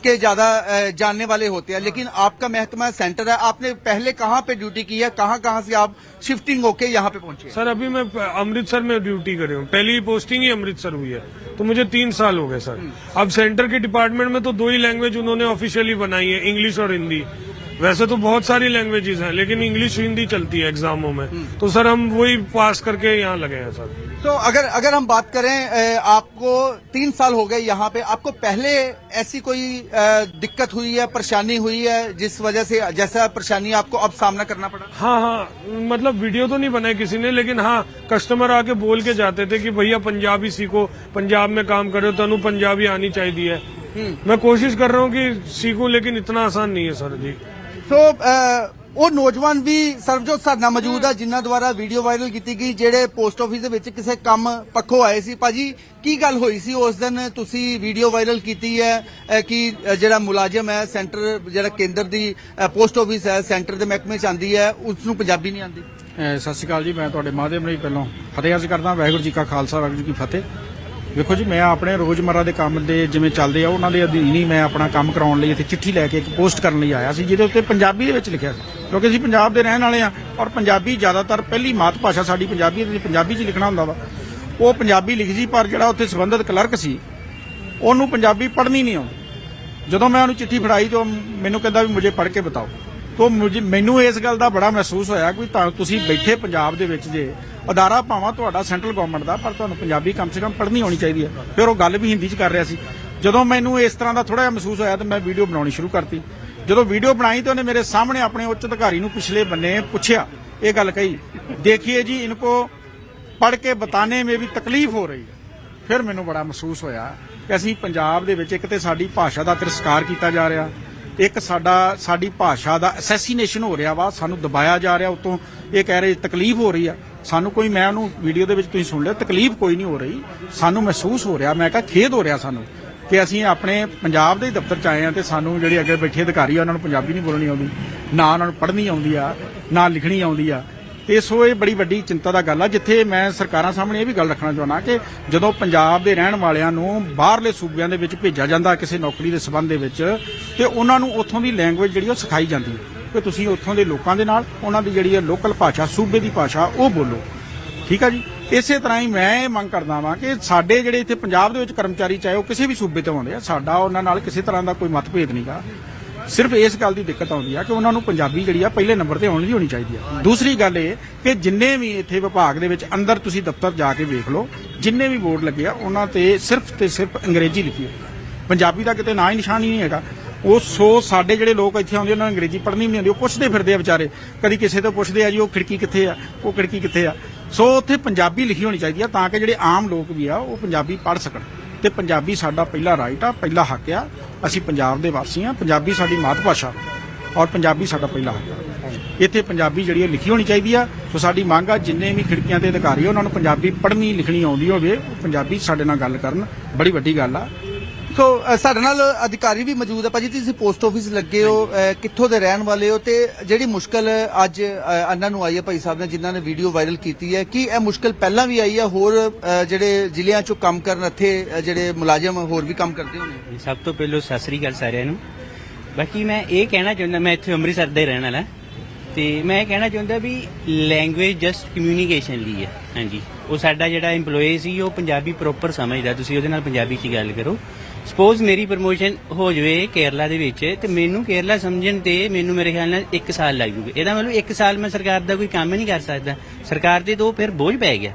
के ज़्यादा जानने वाले होते हैं। लेकिन आपका महकमा सेंटर है आपने पहले कहाँ पे ड्यूटी की है कहाँ कहाँ से आप शिफ्टिंग होके यहाँ पे पहुँचे? सर अभी मैं अमृतसर में ड्यूटी कर रही हूँ। पहली पोस्टिंग ही अमृतसर हुई है। तो मुझे तीन साल हो गए सर। अब सेंटर के डिपार्टमेंट में तो दो ही लैंग्वेज उन्होंने ऑफिशियली बनाई है इंग्लिश और हिंदी। वैसे तो बहुत सारी लैंग्वेजेस हैं लेकिन इंग्लिश हिंदी चलती है एग्जामों में। तो सर हम वही पास करके यहाँ लगे हैं सर तो अगर अगर हम बात करें आपको तीन साल हो गए यहाँ पे आपको पहले ऐसी कोई दिक्कत हुई है परेशानी हुई है जिस वजह से जैसा परेशानी आपको अब सामना करना पड़ा? हाँ हाँ मतलब वीडियो तो नहीं बनाए किसी ने लेकिन हाँ कस्टमर आके बोल के जाते थे कि भैया पंजाबी सीखो पंजाब में काम करो तनु पंजाबी आनी चाहिए। मैं कोशिश कर रहा हूँ कि सीखूं लेकिन इतना आसान नहीं है सर जी। ਸੋ ਉਹ ਨੌਜਵਾਨ ਵੀ ਸਰਬਜੋਤ ਸਾਡੇ ਨਾਲ ਮੌਜੂਦ ਆ ਜਿਨ੍ਹਾਂ ਦੁਆਰਾ ਵੀਡੀਓ ਵਾਇਰਲ ਕੀਤੀ ਗਈ ਜਿਹੜੇ ਪੋਸਟ ਆਫਿਸ ਦੇ ਵਿੱਚ ਕਿਸੇ ਕੰਮ ਪੱਖੋਂ ਆਏ ਸੀ। ਭਾਜੀ ਕੀ ਗੱਲ ਹੋਈ ਸੀ? ਉਸ ਦਿਨ ਤੁਸੀਂ ਵੀਡੀਓ ਵਾਇਰਲ ਕੀਤੀ ਹੈ ਕਿ ਜਿਹੜਾ ਮੁਲਾਜ਼ਮ ਹੈ ਸੈਂਟਰ ਜਿਹੜਾ ਕੇਂਦਰ ਦੀ ਪੋਸਟ ਆਫਿਸ ਹੈ ਸੈਂਟਰ ਦੇ ਮਹਿਕਮੇ ਚ ਆਂਦੀ ਹੈ ਉਸ ਨੂੰ ਪੰਜਾਬੀ ਨਹੀਂ ਆਂਦੀ ਸਤਿ ਸ਼੍ਰੀ ਅਕਾਲ ਜੀ ਮੈਂ ਤੁਹਾਡੇ ਮਾਧਿਅਮ ਰਾਹੀਂ ਪਹਿਲਾਂ ਫਤਿਹ ਅਰਜ਼ ਕਰਦਾ ਵਾਹਿਗੁਰੂ ਜੀ ਕਾ ਖਾਲਸਾ ਵਾਹਿਗੁਰੂ ਜੀ ਕੀ ਫਤਿਹ। ਵੇਖੋ ਜੀ, ਮੈਂ ਆਪਣੇ ਰੋਜ਼ਮਰਰਾ ਦੇ ਕੰਮ ਦੇ ਜਿਵੇਂ ਚੱਲਦੇ ਆ, ਉਹਨਾਂ ਦੇ ਅਧੀਨ ਹੀ ਮੈਂ ਆਪਣਾ ਕੰਮ ਕਰਾਉਣ ਲਈ ਇੱਥੇ ਚਿੱਠੀ ਲੈ ਕੇ ਇੱਕ ਪੋਸਟ ਕਰਨ ਲਈ ਆਇਆ ਸੀ, ਜਿਹਦੇ ਉੱਤੇ ਪੰਜਾਬੀ ਦੇ ਵਿੱਚ ਲਿਖਿਆ ਸੀ। ਕਿਉਂਕਿ ਅਸੀਂ ਪੰਜਾਬ ਦੇ ਰਹਿਣ ਵਾਲੇ ਆ ਔਰ ਪੰਜਾਬੀ ਜ਼ਿਆਦਾਤਰ ਪਹਿਲੀ ਮਾਤ ਭਾਸ਼ਾ ਸਾਡੀ ਪੰਜਾਬੀ ਹੈ, ਤੇ ਪੰਜਾਬੀ 'ਚ ਲਿਖਣਾ ਹੁੰਦਾ ਵਾ। ਉਹ ਪੰਜਾਬੀ ਲਿਖੀ ਸੀ, ਪਰ ਜਿਹੜਾ ਉੱਥੇ ਸੰਬੰਧਿਤ ਕਲਰਕ ਸੀ, ਉਹਨੂੰ ਪੰਜਾਬੀ ਪੜ੍ਹਨੀ ਨਹੀਂ ਆਉਂਦੀ। ਜਦੋਂ ਮੈਂ ਉਹਨੂੰ ਚਿੱਠੀ ਫੜਾਈ, ਤਾਂ ਉਹ ਮੈਨੂੰ ਕਹਿੰਦਾ ਵੀ, ਮੁਝੇ ਪੜ੍ਹ ਕੇ ਬਤਾਓ। ਤੋਂ ਮੁਝੇ, ਮੈਨੂੰ ਇਸ ਗੱਲ ਦਾ ਬੜਾ ਮਹਿਸੂਸ ਹੋਇਆ ਕਿ ਤਾਂ ਤੁਸੀਂ ਬੈਠੇ ਪੰਜਾਬ ਦੇ ਵਿੱਚ ਜੇ, ਅਦਾਰਾ ਭਾਵਾਂ ਤੁਹਾਡਾ ਸੈਂਟਰਲ ਗਵਰਨਮੈਂਟ ਦਾ, ਪਰ ਤੁਹਾਨੂੰ ਪੰਜਾਬੀ ਕਮ ਸੇ ਕਮ ਪੜ੍ਹਨੀ ਆਉਣੀ ਚਾਹੀਦੀ ਹੈ। ਫਿਰ ਉਹ ਗੱਲ ਵੀ ਹਿੰਦੀ 'ਚ ਕਰ ਰਿਹਾ ਸੀ। ਜਦੋਂ ਮੈਨੂੰ ਇਸ ਤਰ੍ਹਾਂ ਦਾ ਥੋੜਾ ਜਿਹਾ ਮਹਿਸੂਸ ਹੋਇਆ ਤਾਂ ਮੈਂ ਵੀਡੀਓ ਬਣਾਉਣੀ ਸ਼ੁਰੂ ਕਰਤੀ। ਜਦੋਂ ਵੀਡੀਓ ਬਣਾਈ ਤਾਂ ਉਹਨੇ ਮੇਰੇ ਸਾਹਮਣੇ ਆਪਣੇ ਉੱਚ ਅਧਿਕਾਰੀ ਨੂੰ ਪਿਛਲੇ ਬੰਨੇ ਪੁੱਛਿਆ, ਇਹ ਗੱਲ ਕਹੀ, ਦੇਖੀਏ ਜੀ, ਇਨਕੋ ਪੜ੍ਹ ਕੇ ਬਤਾਨੇ ਮੇ ਵੀ ਤਕਲੀਫ ਹੋ ਰਹੀ ਹੈ। ਫਿਰ ਮੈਨੂੰ ਬੜਾ ਮਹਿਸੂਸ ਹੋਇਆ ਕਿ ਅਸੀਂ ਪੰਜਾਬ ਦੇ ਵਿੱਚ ਇੱਕ ਤੇ ਸਾਡੀ ਭਾਸ਼ਾ ਦਾ ਤਿਰਸਕਾਰ ਕੀਤਾ ਜਾ ਰਿਹਾ ਇੱਕ ਸਾਡਾ, ਸਾਡੀ ਭਾਸ਼ਾ ਦਾ ਅਸੈਸੀਨੇਸ਼ਨ ਹੋ ਰਿਹਾ ਵਾ, ਸਾਨੂੰ ਦਬਾਇਆ ਜਾ ਰਿਹਾ ਉਤੋਂ। ਇਹ ਕਹਿ ਰਹੇ ਤਕਲੀਫ ਹੋ ਰਹੀ ਆ। ਸਾਨੂੰ ਕੋਈ, ਮੈਂ ਉਹਨੂੰ ਵੀਡੀਓ ਦੇ ਵਿੱਚ ਤੁਸੀਂ ਸੁਣ ਲਿਆ, ਤਕਲੀਫ ਕੋਈ ਨਹੀਂ ਹੋ ਰਹੀ। ਸਾਨੂੰ ਮਹਿਸੂਸ ਹੋ ਰਿਹਾ, ਮੈਂ ਕਿਹਾ ਖੇਦ ਹੋ ਰਿਹਾ ਸਾਨੂੰ ਕਿ ਅਸੀਂ ਆਪਣੇ ਪੰਜਾਬ ਦੇ ਦਫ਼ਤਰ ਚ ਆਏ ਆ ਤੇ ਸਾਨੂੰ ਜਿਹੜੇ ਅੱਗੇ ਬੈਠੇ ਅਧਿਕਾਰੀ ਆ, ਉਹਨਾਂ ਨੂੰ ਪੰਜਾਬੀ ਨਹੀਂ ਬੋਲਣੀ ਆਉਂਦੀ, ਨਾ ਉਹਨਾਂ ਨੂੰ ਪੜ੍ਹਨੀ ਆਉਂਦੀ ਆ, ਨਾ ਲਿਖਣੀ ਆਉਂਦੀ ਆ। ਤੇ ਸੋ ਇਹ ਬੜੀ ਵੱਡੀ ਚਿੰਤਾ ਦਾ ਗੱਲ ਆ, ਜਿੱਥੇ ਮੈਂ ਸਰਕਾਰਾਂ ਸਾਹਮਣੇ ਇਹ ਵੀ ਗੱਲ ਰੱਖਣਾ ਚਾਹੁੰਦਾ ਕਿ ਜਦੋਂ ਪੰਜਾਬ ਦੇ ਰਹਿਣ ਵਾਲਿਆਂ ਨੂੰ ਬਾਹਰਲੇ ਸੂਬਿਆਂ ਦੇ ਵਿੱਚ ਭੇਜਿਆ ਜਾਂਦਾ ਕਿਸੇ ਨੌਕਰੀ ਦੇ ਸਬੰਧ ਦੇ ਵਿੱਚ, ਤੇ ਉਹਨਾਂ ਨੂੰ ਉੱਥੋਂ ਦੀ ਲੈਂਗੁਏਜ ਜਿਹੜੀ ਉਹ ਸਿਖਾਈ ਜਾਂਦੀ ਹੈ ਕਿ ਤੁਸੀਂ ਉੱਥੋਂ ਦੇ ਲੋਕਾਂ ਦੇ ਨਾਲ ਉਹਨਾਂ ਦੀ ਜਿਹੜੀ ਹੈ ਲੋਕਲ ਭਾਸ਼ਾ, ਸੂਬੇ ਦੀ ਭਾਸ਼ਾ, ਉਹ ਬੋਲੋ। ਠੀਕ ਆ ਜੀ? ਇਸੇ ਤਰ੍ਹਾਂ ਹੀ ਮੈਂ ਇਹ ਮੰਗ ਕਰਦਾ ਵਾਂ ਕਿ ਸਾਡੇ ਜਿਹੜੇ ਇੱਥੇ ਪੰਜਾਬ ਦੇ ਵਿੱਚ ਕਰਮਚਾਰੀ ਚਾਹੇ ਉਹ ਕਿਸੇ ਵੀ ਸੂਬੇ ਤੋਂ ਆਉਂਦੇ ਆ, ਸਾਡਾ ਉਹਨਾਂ ਨਾਲ ਕਿਸੇ ਤਰ੍ਹਾਂ ਦਾ ਕੋਈ ਮਤਭੇਦ ਨਹੀਂਗਾ ਸਿਰਫ ਇਸ ਗੱਲ ਦੀ ਦਿੱਕਤ ਆਉਂਦੀ ਆ ਕਿ ਉਹਨਾਂ ਨੂੰ ਪੰਜਾਬੀ ਜਿਹੜੀ ਆ ਪਹਿਲੇ ਨੰਬਰ ਤੇ ਆਉਣੀ ਹੋਣੀ ਚਾਹੀਦੀ ਆ। ਦੂਸਰੀ ਗੱਲ ਇਹ ਕਿ ਜਿੰਨੇ ਵੀ ਇੱਥੇ ਵਿਭਾਗ ਦੇ ਵਿੱਚ ਅੰਦਰ ਤੁਸੀਂ ਦਫ਼ਤਰ ਜਾ ਕੇ ਵੇਖ ਲਓ, ਜਿੰਨੇ ਵੀ ਬੋਰਡ ਲੱਗੇ ਆ, ਉਹਨਾਂ ਤੇ ਸਿਰਫ ਤੇ ਸਿਰਫ ਅੰਗਰੇਜ਼ੀ ਲਿਖੀ ਹੋਈ ਪੰਜਾਬੀ ਦਾ ਕਿਤੇ ਨਾ ਹੀ ਨਿਸ਼ਾਨ ਹੀ ਨਹੀਂ ਹੈਗਾ। ਉਹ ਸੋ ਸਾਡੇ ਜਿਹੜੇ ਲੋਕ ਇੱਥੇ ਆਉਂਦੇ ਉਹਨਾਂ ਨੂੰ ਅੰਗਰੇਜ਼ੀ ਪੜ੍ਹਨੀ ਵੀ ਨਹੀਂ ਆਉਂਦੀ, ਉਹ ਪੁੱਛਦੇ ਫਿਰਦੇ ਆ ਵਿਚਾਰੇ। ਕਦੀ ਕਿਸੇ ਤੋਂ ਪੁੱਛਦੇ ਆ ਜੀ, ਉਹ ਖਿੜਕੀ ਕਿੱਥੇ ਆ, ਉਹ ਖਿੜਕੀ ਕਿੱਥੇ ਆ। ਸੋ ਉੱਥੇ ਪੰਜਾਬੀ ਲਿਖੀ ਹੋਣੀ ਚਾਹੀਦੀ ਆ ਤਾਂ ਕਿ ਜਿਹੜੇ ਆਮ ਲੋਕ ਵੀ ਆ, ਉਹ ਪੰਜਾਬੀ ਪੜ੍ਹ ਸਕਣ। ਤੇ ਪੰਜਾਬੀ ਸਾਡਾ ਪਹਿਲਾ ਰਾਈਟ ਆ, ਪਹਿਲਾ ਹੱਕ ਆ। ਅਸੀਂ ਪੰਜਾਬ ਦੇ ਵਾਸੀ ਆ। ਪੰਜਾਬੀ ਸਾਡੀ ਮਾਤ ਭਾਸ਼ਾ ਔਰ ਪੰਜਾਬੀ ਸਾਡਾ ਪਹਿਲਾ ਹੱਕ ਆ। ਇੱਥੇ ਪੰਜਾਬੀ ਜਿਹੜੀ ਹੈ ਲਿਖੀ ਹੋਣੀ ਚਾਹੀਦੀ ਆ। ਸੋ ਸਾਡੀ ਮੰਗ ਆ, ਜਿੰਨੇ ਵੀ ਖਿੜਕੀਆਂ ਤੇ ਅਧਿਕਾਰੀ ਉਹਨਾਂ ਨੂੰ ਪੰਜਾਬੀ ਪੜ੍ਹਨੀ, ਲਿਖਣੀ ਆਉਂਦੀ ਹੋਵੇ, ਉਹ ਪੰਜਾਬੀ ਸਾਡੇ ਨਾਲ ਗੱਲ ਕਰਨ। ਬੜੀ ਵੱਡੀ ਗੱਲ ਆ। ਸੋ ਸਾਡੇ ਨਾਲ ਅਧਿਕਾਰੀ ਵੀ ਮੌਜੂਦ ਹੈ ਭਾਜੀ ਤੁਸੀਂ ਪੋਸਟ ਆਫਿਸ ਲੱਗੇ ਹੋ ਕਿੱਥੋਂ ਦੇ ਰਹਿਣ ਵਾਲੇ ਹੋ? ਤੇ ਜਿਹੜੀ ਮੁਸ਼ਕਲ ਅੱਜ ਅੰਨਾ ਨੂੰ ਆਈ ਹੈ ਭਾਈ ਸਾਹਿਬ ਨੇ ਜਿਨ੍ਹਾਂ ਨੇ ਵੀਡੀਓ ਵਾਇਰਲ ਕੀਤੀ ਹੈ ਕੀ ਇਹ ਮੁਸ਼ਕਲ ਪਹਿਲਾਂ ਵੀ ਆਈ ਹੈ? ਹੋਰ ਜਿਹੜੇ ਜ਼ਿਲ੍ਹਿਆਂ ਚੋਂ ਕੰਮ ਕਰਨ ਇੱਥੇ ਜਿਹੜੇ ਮੁਲਾਜ਼ਮ ਹੋਰ ਵੀ ਕੰਮ ਕਰਦੇ ਹੋਣੇ? ਸਭ ਤੋਂ ਪਹਿਲਾਂ ਸਤਿ ਸ੍ਰੀ ਅਕਾਲ ਸਾਰਿਆਂ ਨੂੰ। ਬਾਕੀ ਮੈਂ ਇਹ ਕਹਿਣਾ ਚਾਹੁੰਦਾ ਮੈਂ ਇੱਥੇ ਅੰਮ੍ਰਿਤਸਰ ਦਾ ਰਹਿਣ ਵਾਲਾ। ਤੇ ਮੈਂ ਇਹ ਕਹਿਣਾ ਚਾਹੁੰਦਾ ਵੀ ਲੈਂਗੁਏਜ ਜਸਟ ਕਮਿਊਨੀਕੇਸ਼ਨ ਲਈ ਹੈ। ਹਾਂਜੀ। ਉਹ ਸਾਡਾ ਜਿਹੜਾ EMPLOYE ਸੀ ਉਹ ਪੰਜਾਬੀ ਪ੍ਰੋਪਰ ਸਮਝਦਾ। ਤੁਸੀਂ ਉਹਦੇ ਨਾਲ ਪੰਜਾਬੀ 'ਚ ਗੱਲ ਕਰੋ। ਸਪੋਜ਼ ਮੇਰੀ ਪ੍ਰਮੋਸ਼ਨ ਹੋ ਜਾਵੇ ਕੇਰਲਾ ਦੇ ਵਿੱਚ, ਤੇ ਮੈਨੂੰ ਕੇਰਲਾ ਸਮਝਣ ਤੇ ਮੈਨੂੰ ਮੇਰੇ ਖਿਆਲ ਨਾਲ 1 ਸਾਲ ਲੱਗ ਜੂਗਾ ਇਹਦਾ ਮਤਲਬ 1 ਸਾਲ ਮੈਂ ਸਰਕਾਰ ਦਾ ਕੋਈ ਕੰਮ ਨਹੀਂ ਕਰ ਸਕਦਾ। ਸਰਕਾਰ ਦੇ ਤੋਂ ਫਿਰ ਬੋਝ ਪੈ ਗਿਆ।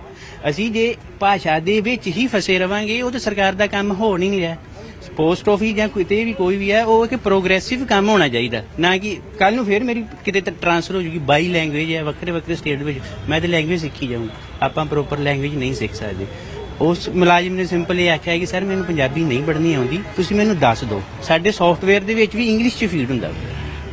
ਅਸੀਂ ਜੇ ਭਾਸ਼ਾ ਦੇ ਵਿੱਚ ਹੀ ਫਸੇ ਰਵਾਂਗੇ, ਉਹ ਤਾਂ ਸਰਕਾਰ ਦਾ ਕੰਮ ਹੋ ਨਹੀਂ ਰਿਹਾ। ਪੋਸਟ ਆਫਿਸ ਜਾਂ ਕਿਤੇ ਵੀ ਕੋਈ ਵੀ ਹੈ, ਉਹ ਇੱਕ ਪ੍ਰੋਗਰੈਸਿਵ ਕੰਮ ਹੋਣਾ ਚਾਹੀਦਾ। ਨਾ ਕਿ ਕੱਲ ਨੂੰ ਫਿਰ ਮੇਰੀ ਕਿਤੇ ਟ੍ਰਾਂਸਫਰ ਹੋ ਜੂਗੀ। ਬਾਈ ਲੈਂਗੁਏਜ ਹੈ, ਵੱਖਰੇ ਵੱਖਰੇ ਸਟੇਟ ਵਿੱਚ ਮੈਂ ਤਾਂ ਲੈਂਗੁਏਜ ਸਿੱਖੀ ਜਾਊਂ। ਆਪਾਂ ਪ੍ਰੋਪਰ ਲੈਂਗੁਏਜ ਨਹੀਂ ਸਿੱਖ ਸਕਦੇ। ਉਸ ਮੁਲਾਜ਼ਮ ਨੇ ਸਿੰਪਲੀ ਆਖਿਆ ਕਿ, ਸਰ, ਮੈਨੂੰ ਪੰਜਾਬੀ ਨਹੀਂ ਪੜ੍ਹਨੀ ਆਉਂਦੀ। ਤੁਸੀਂ ਮੈਨੂੰ ਦੱਸ ਦਿਓ। ਸਾਡੇ ਸੌਫਟਵੇਅਰ ਦੇ ਵਿੱਚ ਵੀ ਇੰਗਲਿਸ਼ 'ਚ ਫੀਡ ਹੁੰਦਾ।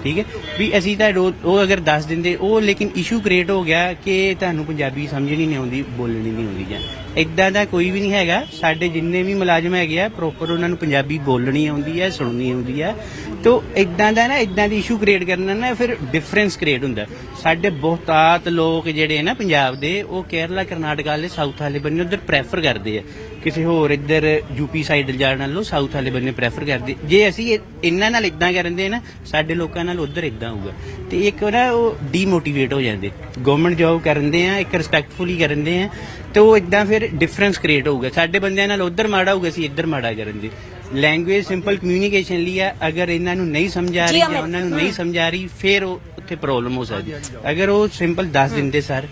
ਠੀਕ ਹੈ? ਵੀ ਅਸੀਂ ਤਾਂ ਰੋ- ਉਹ ਅਗਰ ਦੱਸ ਦਿੰਦੇ, ਉਹ ਲੇਕਿਨ ਇਸ਼ੂ ਕ੍ਰੀਏਟ ਹੋ ਗਿਆ ਕਿ ਤੁਹਾਨੂੰ ਪੰਜਾਬੀ ਸਮਝਣੀ ਨਹੀਂ ਆਉਂਦੀ, ਬੋਲਣੀ ਨਹੀਂ ਆਉਂਦੀ ਜਾਂ ਇਦਾਂ ਦਾ ਕੋਈ ਵੀ ਨਹੀਂ ਹੈਗਾ। ਸਾਡੇ ਜਿੰਨੇ ਵੀ ਮੁਲਾਜ਼ਮ ਹੈਗੇ ਆ ਪ੍ਰੋਪਰ ਉਹਨਾਂ ਨੂੰ ਪੰਜਾਬੀ ਬੋਲਣੀ ਆਉਂਦੀ ਹੈ, ਸੁਣਨੀ ਆਉਂਦੀ ਹੈ। ਤੋ ਇਦਾਂ ਦਾ ਨਾ ਇਦਾਂ ਦੀ ਇਸ਼ੂ ਕ੍ਰੀਏਟ ਕਰਨਾ ਨਾ ਫਿਰ ਡਿਫਰੈਂਸ ਕ੍ਰੀਏਟ ਹੁੰਦਾ। ਸਾਡੇ ਬਹੁਤਾਤ ਲੋਕ ਜਿਹੜੇ ਨਾ ਪੰਜਾਬ ਦੇ, ਉਹ ਕੇਰਲਾ, ਕਰਨਾਟਕਾ ਵਾਲੇ ਸਾਊਥ ਵਾਲੇ ਬੰਨੇ ਉਧਰ ਪ੍ਰੈਫਰ ਕਰਦੇ ਆ। ਕਿਸੇ ਹੋਰ ਇੱਧਰ ਯੂਪੀ ਸਾਈਡ ਜਾਣ ਨਾਲੋਂ ਸਾਊਥ ਵਾਲੇ ਬੰਨੇ ਪ੍ਰੈਫਰ ਕਰਦੇ। ਜੇ ਅਸੀਂ ਇਹ- ਇਹਨਾਂ ਨਾਲ ਇਦਾਂ ਕਰਦੇ ਨਾ ਸਾਡੇ ਲੋਕਾਂ ਨਾਲ ਉਧਰ ਇਦਾਂ ਹੋਊਗਾ। ਤੇ ਇੱਕ ਨਾ ਉਹ ਡੀਮੋਟੀਵੇਟ ਹੋ ਜਾਂਦੇ। ਗਵਰਨਮੈਂਟ ਜੌਬ ਕਰਦੇ ਆ ਇੱਕ ਰਿਸਪੈਕਟਫੁਲੀ ਕਰਦੇ ਆ ਤੇ ਉਹ ਇਦਾਂ ਫਿਰ ਡਿਫਰੈਂਸ ਕ੍ਰੀਏਟ ਹੋਊਗਾ। ਸਾਡੇ ਬੰਦਿਆਂ ਨਾਲ ਉਧਰ ਮਾੜਾ ਹੋਊਗਾ ਅਸੀਂ ਇੱਧਰ ਮਾੜਾ ਕਰਨ ਦੇ। ਲੈਂਗੁਏਜ ਸਿੰਪਲ ਕਮਿਊਨੀਕੇਸ਼ਨ ਲਈ ਆ ਅਗਰ ਇਹਨਾਂ ਨੂੰ ਨਹੀਂ ਸਮਝ ਆ ਰਹੀ ਜਾਂ। ਉਹਨਾਂ ਨੂੰ ਨਹੀਂ ਸਮਝ ਆ ਰਹੀ ਫਿਰ ਉਹ ਉੱਥੇ ਪ੍ਰੋਬਲਮ ਹੋ ਸਕਦੀ। ਅਗਰ ਉਹ ਸਿੰਪਲ ਦੱਸ ਦਿੰਦੇ ਸਰ